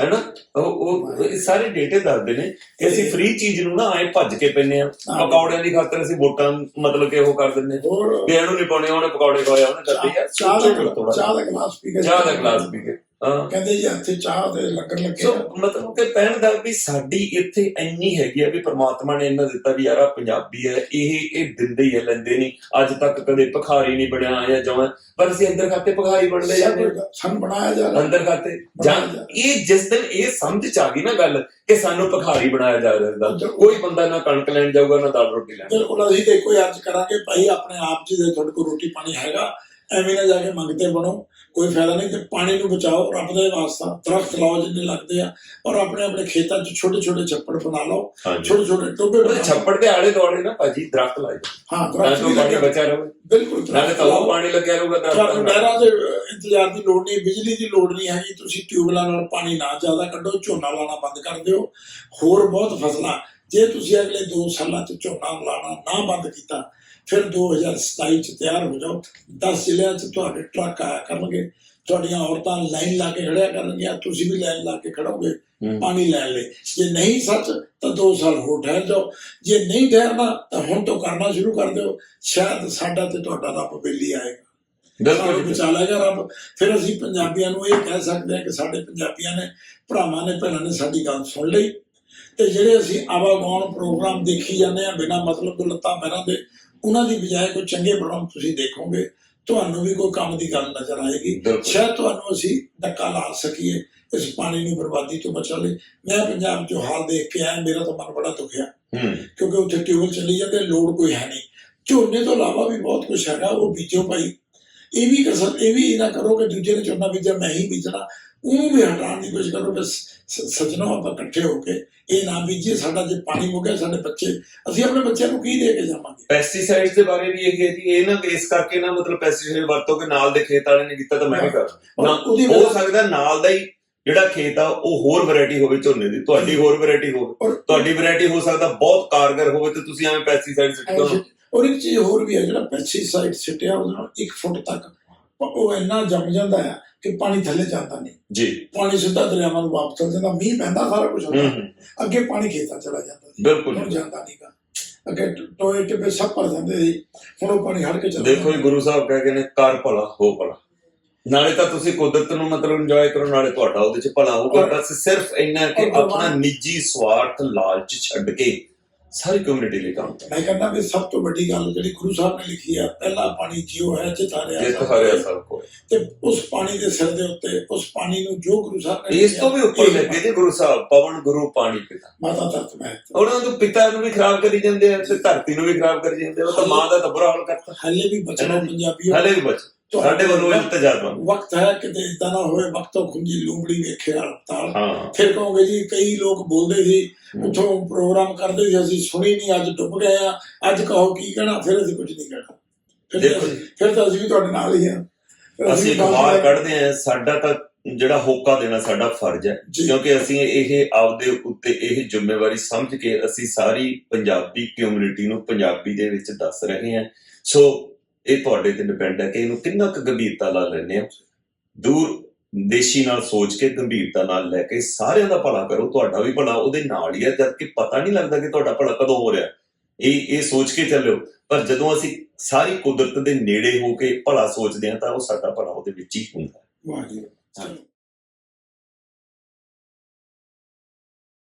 ਹੈਨਾ? ਉਹ ਉਹ ਇਹ ਸਾਰੇ ਡੇਟੇ ਦੱਸਦੇ ਨੇ ਕਿ ਅਸੀਂ ਫ੍ਰੀ ਚੀਜ਼ ਨੂੰ ਨਾ ਐ ਭੱਜ ਕੇ ਪੈਨੇ ਆ। ਪਕੌੜਿਆਂ ਦੀ ਖਾਤਰ ਅਸੀਂ ਵੋਟਾਂ ਮਤਲਬ ਕਿ ਉਹ ਕਰ ਦਿੰਦੇ।
ਹੋਰ
ਵੀ ਇਹਨੂੰ ਨਹੀਂ ਪਾਉਣੇ ਉਹਨੇ ਪਕੌੜੇ ਖਵਾਇਆ ਉਹਨੇ ਕਰਦੀ ਆ
ਚਾਹ ਦਾ ਗਲਾਸ ਪੀ ਕੇ
ਚਾਹ ਦਾ ਗਲਾਸ ਪੀ ਕੇ।
ਕਹਿੰਦੇ ਜੀ ਇੱਥੇ ਚਾਹ ਦੇ ਲੰਗਰ ਲੱਗੇ
ਸੋ। ਮਤਲਬ ਕਿ ਕਹਿਣ ਦਾ ਵੀ ਸਾਡੀ ਇੱਥੇ ਇੰਨੀ ਹੈਗੀ ਆ ਵੀ ਪ੍ਰਮਾਤਮਾ ਨੇ ਇਹਨਾਂ ਦਿੱਤਾ ਵੀ ਯਾਰ ਆ ਪੰਜਾਬੀ ਹੈ ਇਹ ਇਹ ਦਿੰਦੇ ਹੀ ਆ, ਲੈਂਦੇ ਨਹੀਂ। ਅੱਜ ਤੱਕ ਕਦੇ ਭਿਖਾਰੀ ਨਹੀਂ ਬਣਿਆ ਆਇਆ ਜਮਾਂ ਪਰ ਅਸੀਂ ਅੰਦਰ ਖਾਤੇ ਭਿਖਾਰੀ ਬਣਦੇ ਜਾਂਦੇ।
ਸਾਨੂੰ ਬਣਾਇਆ ਜਾ ਰਿਹਾ।
ਅੰਦਰ ਖਾਤੇ। ਜਾਂ ਇਹ ਜਿਸ ਦਿਨ ਇਹ ਸਮਝ ਚ ਆ ਗਈ ਨਾ ਗੱਲ ਕਿ ਸਾਨੂੰ ਭਿਖਾਰੀ ਬਣਾਇਆ ਜਾ ਰਿਹਾ ਦਾ ਕੋਈ ਬੰਦਾ ਨਾ ਕਣਕ ਲੈਣ ਜਾਊਗਾ ਨਾ ਦਾਲ ਰੋਟੀ ਲੈਣ
ਬਿਲਕੁਲ ਅਸੀਂ ਕੋਈ ਅਰਜ਼ ਕਰਾਂਗੇ ਭਾਈ ਆਪਣੇ ਆਪ ਜੀ ਦੇ ਤੁਹਾਡੇ ਕੋਲ ਰੋਟੀ ਪਾਣੀ ਹੈਗਾ ਐਵੇਂ ਨਾ ਜਾ ਕੇ ਮੰਗਤੇ ਬਣੋ। ਕੋਈ ਫਾਇਦਾ ਨਹੀਂ ਤੇ ਪਾਣੀ ਨੂੰ ਬਚਾਓ ਰੱਬ ਦਾ ਵਾਸਤਾ। ਦਰਖਤ ਲਾਓ ਜਿੰਨੇ ਲੱਗਦੇ ਆ ਔਰ ਆਪਣੇ ਆਪਣੇ ਖੇਤਾਂ 'ਚ ਛੋਟੇ ਛੋਟੇ ਛੱਪੜ ਬਣਾ ਲਓ ਛੋਟੇ ਛੋਟੇ ਟੋਬੇ ਬਣਾ ਲਓ।
ਛੱਪੜ ਦੇ ਆਲੇ ਦੁਆਲੇ ਨਾ ਭਾਜੀ ਦਰਖਤ ਲਾਏ
ਹਾਂ
ਤਾਂ
ਦਰਖਤ ਵੀ
ਪਾਣੀ ਬਚਿਆ ਰਹੇ।
ਬਿਲਕੁਲ
ਨਾਲੇ ਤਾਂ ਉਹ
ਲਾਓ
ਪਾਣੀ ਲੱਗਿਆ ਰਹੂਗਾ ਦਰਖਤ
ਨਹਿਰਾਂ ਦੇ ਇੰਤਜ਼ਾਰ ਦੀ ਲੋੜ ਨਹੀਂ ਬਿਜਲੀ ਦੀ ਲੋੜ ਨਹੀਂ ਹੈਗੀ। ਤੁਸੀਂ ਟਿਊਬਲਾਂ ਨਾਲ ਪਾਣੀ ਨਾ ਜ਼ਿਆਦਾ ਕੱਢੋ ਝੋਨਾ ਲਾਣਾ ਬੰਦ ਕਰ ਦਿਓ। ਹੋਰ ਬਹੁਤ ਫਸਲਾਂ। ਜੇ ਤੁਸੀਂ ਅਗਲੇ 2 ਸਾਲਾਂ 'ਚ ਝੋਨਾ ਲਾਣਾ ਨਾ ਬੰਦ ਕੀਤਾ ਫਿਰ 2027 'ਚ ਤਿਆਰ ਹੋ ਜਾਓ। 10 ਜ਼ਿਲ੍ਹਿਆਂ 'ਚ ਤੁਹਾਡੇ ਟਰੱਕ ਆਇਆ ਕਰਨਗੇ। ਤੁਹਾਡੀਆਂ ਔਰਤਾਂ ਲਾਈਨ ਲਾ ਕੇ ਖੜਿਆ ਕਰਨਗੀਆਂ। ਤੁਸੀਂ ਵੀ ਲਾਈਨ ਲਾ ਕੇ ਖੜੋਗੇ। ਪਾਣੀ ਲੈਣ ਲਈ। ਜੇ ਨਹੀਂ ਸੱਚ ਤਾਂ 2 ਸਾਲ ਹੋਰ ਠਹਿਰ ਜਾਓ। ਜੇ ਨਹੀਂ ਠਹਿਰਨਾ ਤਾਂ ਹੁਣ ਤੋਂ ਕਰਨਾ ਸ਼ੁਰੂ ਕਰ ਦਿਓ। ਸ਼ਾਇਦ ਸਾਡਾ ਤੇ ਤੁਹਾਡਾ ਰੱਬ ਬੇਲੀ ਆਏਗਾ।
ਬਿਲਕੁਲ
ਬਚਾ ਲਏਗਾ ਰੱਬ। ਫਿਰ ਅਸੀਂ ਪੰਜਾਬੀਆਂ ਨੂੰ ਇਹ ਕਹਿ ਸਕਦੇ ਹਾਂ ਕਿ ਸਾਡੇ ਪੰਜਾਬੀਆਂ ਨੇ ਭਰਾਵਾਂ ਨੇ ਭੈਣਾਂ ਨੇ ਸਾਡੀ ਗੱਲ ਸੁਣ ਲਈ। ਤੇ ਜਿਹੜੇ ਅਸੀਂ ਆਵਾਗਾਉਣ ਪ੍ਰੋਗਰਾਮ ਦੇਖੀ ਜਾਂਦੇ ਆ ਬਿਨਾਂ ਮਤਲਬ ਤੋਂ ਲੱਤਾਂ ਪੈਰਾਂ ਦੇ ਉਹਨਾਂ ਦੀ ਬਜਾਏ ਕੋਈ ਚੰਗੇ ਪ੍ਰੋਗਰਾਮ ਤੁਸੀਂ ਦੇਖੋਗੇ ਤੁਹਾਨੂੰ ਵੀ ਕੋਈ ਕੰਮ ਦੀ ਗੱਲ ਨਜ਼ਰ ਆਏਗੀ। ਸ਼ਾਇਦ ਤੁਹਾਨੂੰ ਅਸੀਂ ਧੱਕਾ ਲਾ ਸਕੀਏ ਇਸ ਪਾਣੀ ਨੂੰ ਬਰਬਾਦੀ ਤੋਂ ਬਚਾ ਲਈ। ਮੈਂ ਪੰਜਾਬ 'ਚੋਂ ਹਾਲ ਦੇਖ ਕੇ ਆਇਆ ਮੇਰਾ ਤਾਂ ਮਨ ਬੜਾ ਦੁਖਿਆ। ਕਿਉਂਕਿ ਉੱਥੇ ਟਿਊਬਲ ਚੱਲੀ ਜਾਂਦੇ ਲੋੜ ਕੋਈ ਹੈ ਨਹੀਂ। ਝੋਨੇ ਤੋਂ ਇਲਾਵਾ ਵੀ ਬਹੁਤ ਕੁਝ ਹੈਗਾ ਉਹ ਬੀਜੋ ਭਾਈ। ਇਹ ਵੀ ਕਸਰ ਇਹ ਵੀ ਨਾ ਕਰੋ ਕਿ ਦੂਜੇ ਨੇ ਝੋਨਾ ਬੀਜਿਆ ਮੈਂ ਹੀ ਬੀਜਣਾ। ਉਹ ਵੀ ਹਟਾਉਣ ਦੀ ਕੋਸ਼ਿਸ਼ ਕਰੋ ਕਿ ਸ- ਸੱਜਣੋ ਆਪਾਂ ਇਕੱਠੇ ਹੋ ਕੇ ਇਹ ਨਾ ਬੀਜੀਏ ਸਾਡਾ ਜੇ ਪਾਣੀ ਮੁੱਕ ਗਿਆ ਸਾਡੇ ਬੱਚੇ ਅਸੀਂ ਆਪਣੇ ਬੱਚਿਆਂ ਨੂੰ ਕੀ ਦੇ ਕੇ ਜਾਵਾਂਗੇ?
ਪੈਸਟੀਸਾਈਡਸ ਦੇ ਬਾਰੇ ਵੀ ਇਹ ਹੈ ਜੀ ਇਹ ਨਾ ਇਸ ਕਰਕੇ ਨਾ ਮਤਲਬ ਪੈਸਟੀਸਾਈਡ ਵਰਤੋ ਕਿ ਨਾਲ ਦੇ ਖੇਤ ਵਾਲੇ ਨੇ ਕੀਤਾ ਤਾਂ ਮੈਂ ਵੀ ਕਰਾਂ
ਔਰ
ਨਾ
ਉਹਦੀ
ਹੋ ਸਕਦਾ ਨਾਲ ਦਾ ਹੀ ਜਿਹੜਾ ਖੇਤ ਆ ਉਹ ਹੋਰ ਵੈਰਾਈਟੀ ਹੋਵੇ ਝੋਨੇ ਦੀ ਤੁਹਾਡੀ ਹੋਰ ਵੈਰਾਈਟੀ ਹੋਵੇ। ਤੁਹਾਡੀ ਵੈਰਾਈਟੀ ਹੋ ਸਕਦਾ ਬਹੁਤ ਕਾਰਗਰ ਹੋਵੇ ਤੇ ਤੁਸੀਂ ਐਵੇਂ ਪੈਸਟੀਸਾਈਡ ਸਿੱਟਦੇ ਹੋ
ਔਰ ਇੱਕ ਚੀਜ਼ ਹੋਰ ਵੀ ਹੈ ਜਿਹੜਾ ਪੈਸਟੀਸਾਈਡ ਸਿੱਟਿਆ ਉਹਦੇ ਨਾਲ 1 ਫੁੱਟ ਤੱਕ ਉਹ ਇੰਨਾ ਜੰਮ ਜਾਂਦਾ ਹੈ ਕਿ ਪਾਣੀ ਥੱਲੇ ਜਾਂਦਾ ਨਹੀਂ।
ਜੀ।
ਪਾਣੀ ਸਿੱਧਾ ਦਰਿਆਵਾਂ ਨੂੰ ਵਾਪਸ ਚਲ ਜਾਂਦਾ ਮੀਂਹ ਪੈਂਦਾ ਸਾਰਾ ਕੁਝ ਹੁੰਦਾ। ਅੱਗੇ ਪਾਣੀ ਖੇਤਾਂ ਚਲਾ ਜਾਂਦਾ
ਬਿਲਕੁਲ
ਜਾਂਦਾ ਨਹੀਂਗਾ। ਅੱਗੇ ਟੋਏ ਟਿੱਬੇ ਸਭ ਭਰ ਜਾਂਦੇ ਸੀ। ਹੁਣ ਉਹ ਪਾਣੀ ਹੜ ਕੇ ਚੱਲਦਾ
ਦੇਖੋ ਜੀ ਗੁਰੂ ਸਾਹਿਬ ਕਹਿ ਗਏ ਨੇ ਕਰ ਭਲਾ ਹੋ ਭਲਾ। ਨਾਲੇ ਤਾਂ ਤੁਸੀਂ ਕੁਦਰਤ ਨੂੰ ਮਤਲਬ ਇੰਜੋਏ ਕਰੋ ਨਾਲੇ ਤੁਹਾਡਾ ਉਹਦੇ ਚ ਭਲਾ ਹੋਊਗਾ। ਬਸ ਸਿਰਫ ਇੰਨਾ ਕਿ ਆਪਣਾ ਨਿੱਜੀ ਸਵਾਰਥ ਲਾਲਚ ਛੱਡ ਕੇ ਸਾਰੀ ਕਮਿਊਨਿਟੀ ਲਈ ਕੰਮ
ਮੈਂ ਕਹਿੰਦਾ ਵੀ ਸਭ ਤੋਂ ਵੱਡੀ ਗੱਲ ਜਿਹੜੀ ਗੁਰੂ ਸਾਹਿਬ ਨੇ ਲਿਖੀ ਹੈ ਪਹਿਲਾ ਪਾਣੀ ਜਿਉ ਹੈ ਚਿਤਾਰਿਆ
ਜਿੱਤ ਹਰਿਆ ਸਭ ਕੋਈ
ਤੇ ਉਸ ਪਾਣੀ ਦੇ ਸਿਰ ਦੇ ਉੱਤੇ ਉਸ ਪਾਣੀ ਨੂੰ ਜੋ ਗੁਰੂ ਸਾਹਿਬ ਨੇ
ਇਸ ਤੋਂ ਵੀ ਉੱਪਰ ਲੱਗੇ ਜੀ ਗੁਰੂ ਸਾਹਿਬ ਪਵਨ ਗੁਰੂ ਪਾਣੀ ਪਿਤਾ।
ਮਾਤਾ ਧਰਤ ਮੈਂ
ਉਹਨਾਂ ਨੂੰ ਪਿਤਾ ਨੂੰ ਵੀ ਖਰਾਬ ਕਰੀ ਜਾਂਦੇ ਆ ਤੇ ਧਰਤੀ ਨੂੰ ਵੀ ਖਰਾਬ ਕਰੀ ਜਾਂਦੇ ਆ ਉਹ ਤਾਂ ਮਾਂ ਦਾ ਤਾਂ ਬੁਰਾ ਹਾਲ ਕਰਤਾ।
ਹਲੇ ਵੀ ਬਚਣਾ? ਪੰਜਾਬੀ
ਹਲੇ ਵੀ ਬਚ ਸਾਡੇ ਵੱਲੋਂ ਤੁਹਾਨੂੰ
ਵਕਤ ਹੈ ਕਿਤੇ ਇਦਾਂ ਨਾ ਹੋਵੇ ਵਕਤੋਂ ਖੁੰਜੀ ਲੂੰਬੜੀ ਵੇਖੇ ਹੜਤਾਲ।
ਹਾਂ।
ਫਿਰ ਕਹੋਗੇ ਜੀ ਕਈ ਲੋਕ ਬੋਲਦੇ ਸੀ। ਉਥੋਂ ਪ੍ਰੋਗਰਾਮ ਕਰਦੇ ਸੀ ਅਸੀਂ ਸੁਣੀ ਨਹੀਂ ਅੱਜ ਡੁੱਬ ਗਏ ਆ ਅੱਜ ਕਹੋ ਕੀ ਕਹਿਣਾ ਫਿਰ ਅਸੀਂ ਕੁਝ ਨਹੀਂ ਕਹਿਣਾ। ਫਿਰ ਤਾਂ- ਤਾਂ ਅਸੀਂ ਵੀ ਤੁਹਾਡੇ ਨਾਲ ਹੀ ਆ
ਅਸੀਂ ਬਾਹਰ ਕੱਢਦੇ ਆ ਸਾਡਾ ਤਾਂ ਜਿਹੜਾ ਹੋਕਾ ਦੇਣਾ ਸਾਡਾ ਫਰਜ਼ ਹੈ। ਕਿਉਂਕਿ ਅਸੀਂ ਇਹ ਆਪਦੇ ਉੱਤੇ ਇਹ ਜ਼ਿੰਮੇਵਾਰੀ ਸਮਝ ਕੇ ਅਸੀਂ ਸਾਰੀ ਪੰਜਾਬੀ ਕਮਿਊਨਿਟੀ ਨੂੰ ਪੰਜਾਬੀ ਦੇ ਵਿੱਚ ਦੱਸ ਰਹੇ ਹਾਂ। ਸੋ ਇਹ ਤੁਹਾਡੇ ਤੇ ਡਿਪੈਂਡ ਹੈ ਕਿ ਇਹਨੂੰ ਕਿੰਨਾ ਕੁ ਗੰਭੀਰਤਾ ਨਾਲ ਲੈਣੇ ਆ ਦੂਰ ਦੇਸ਼ੀ ਨਾਲ ਸੋਚ ਕੇ ਗੰਭੀਰਤਾ ਨਾਲ ਲੈ ਕੇ ਸਾਰਿਆਂ ਦਾ ਭਲਾ ਕਰੋ ਤੁਹਾਡਾ ਵੀ ਭਲਾ ਉਹਦੇ ਨਾਲ ਹੀ ਹੈ ਜਦ ਕਿ ਪਤਾ ਨਹੀਂ ਲੱਗਦਾ ਕਿ ਤੁਹਾਡਾ ਭਲਾ ਕਦੋਂ ਹੋ ਰਿਹਾ। ਇਹ ਇਹ ਸੋਚ ਕੇ ਚੱਲਿਓ। ਪਰ ਜਦੋਂ ਅਸੀਂ ਸਾਰੀ ਕੁਦਰਤ ਦੇ ਨੇੜੇ ਹੋ ਕੇ ਭਲਾ ਸੋਚਦੇ ਹਾਂ ਤਾਂ ਉਹ ਸਾਡਾ ਭਲਾ ਉਹਦੇ ਵਿੱਚ ਹੀ ਹੁੰਦਾ ਹੈ।
ਵਾਹ ਜੀ। ਚਲੋ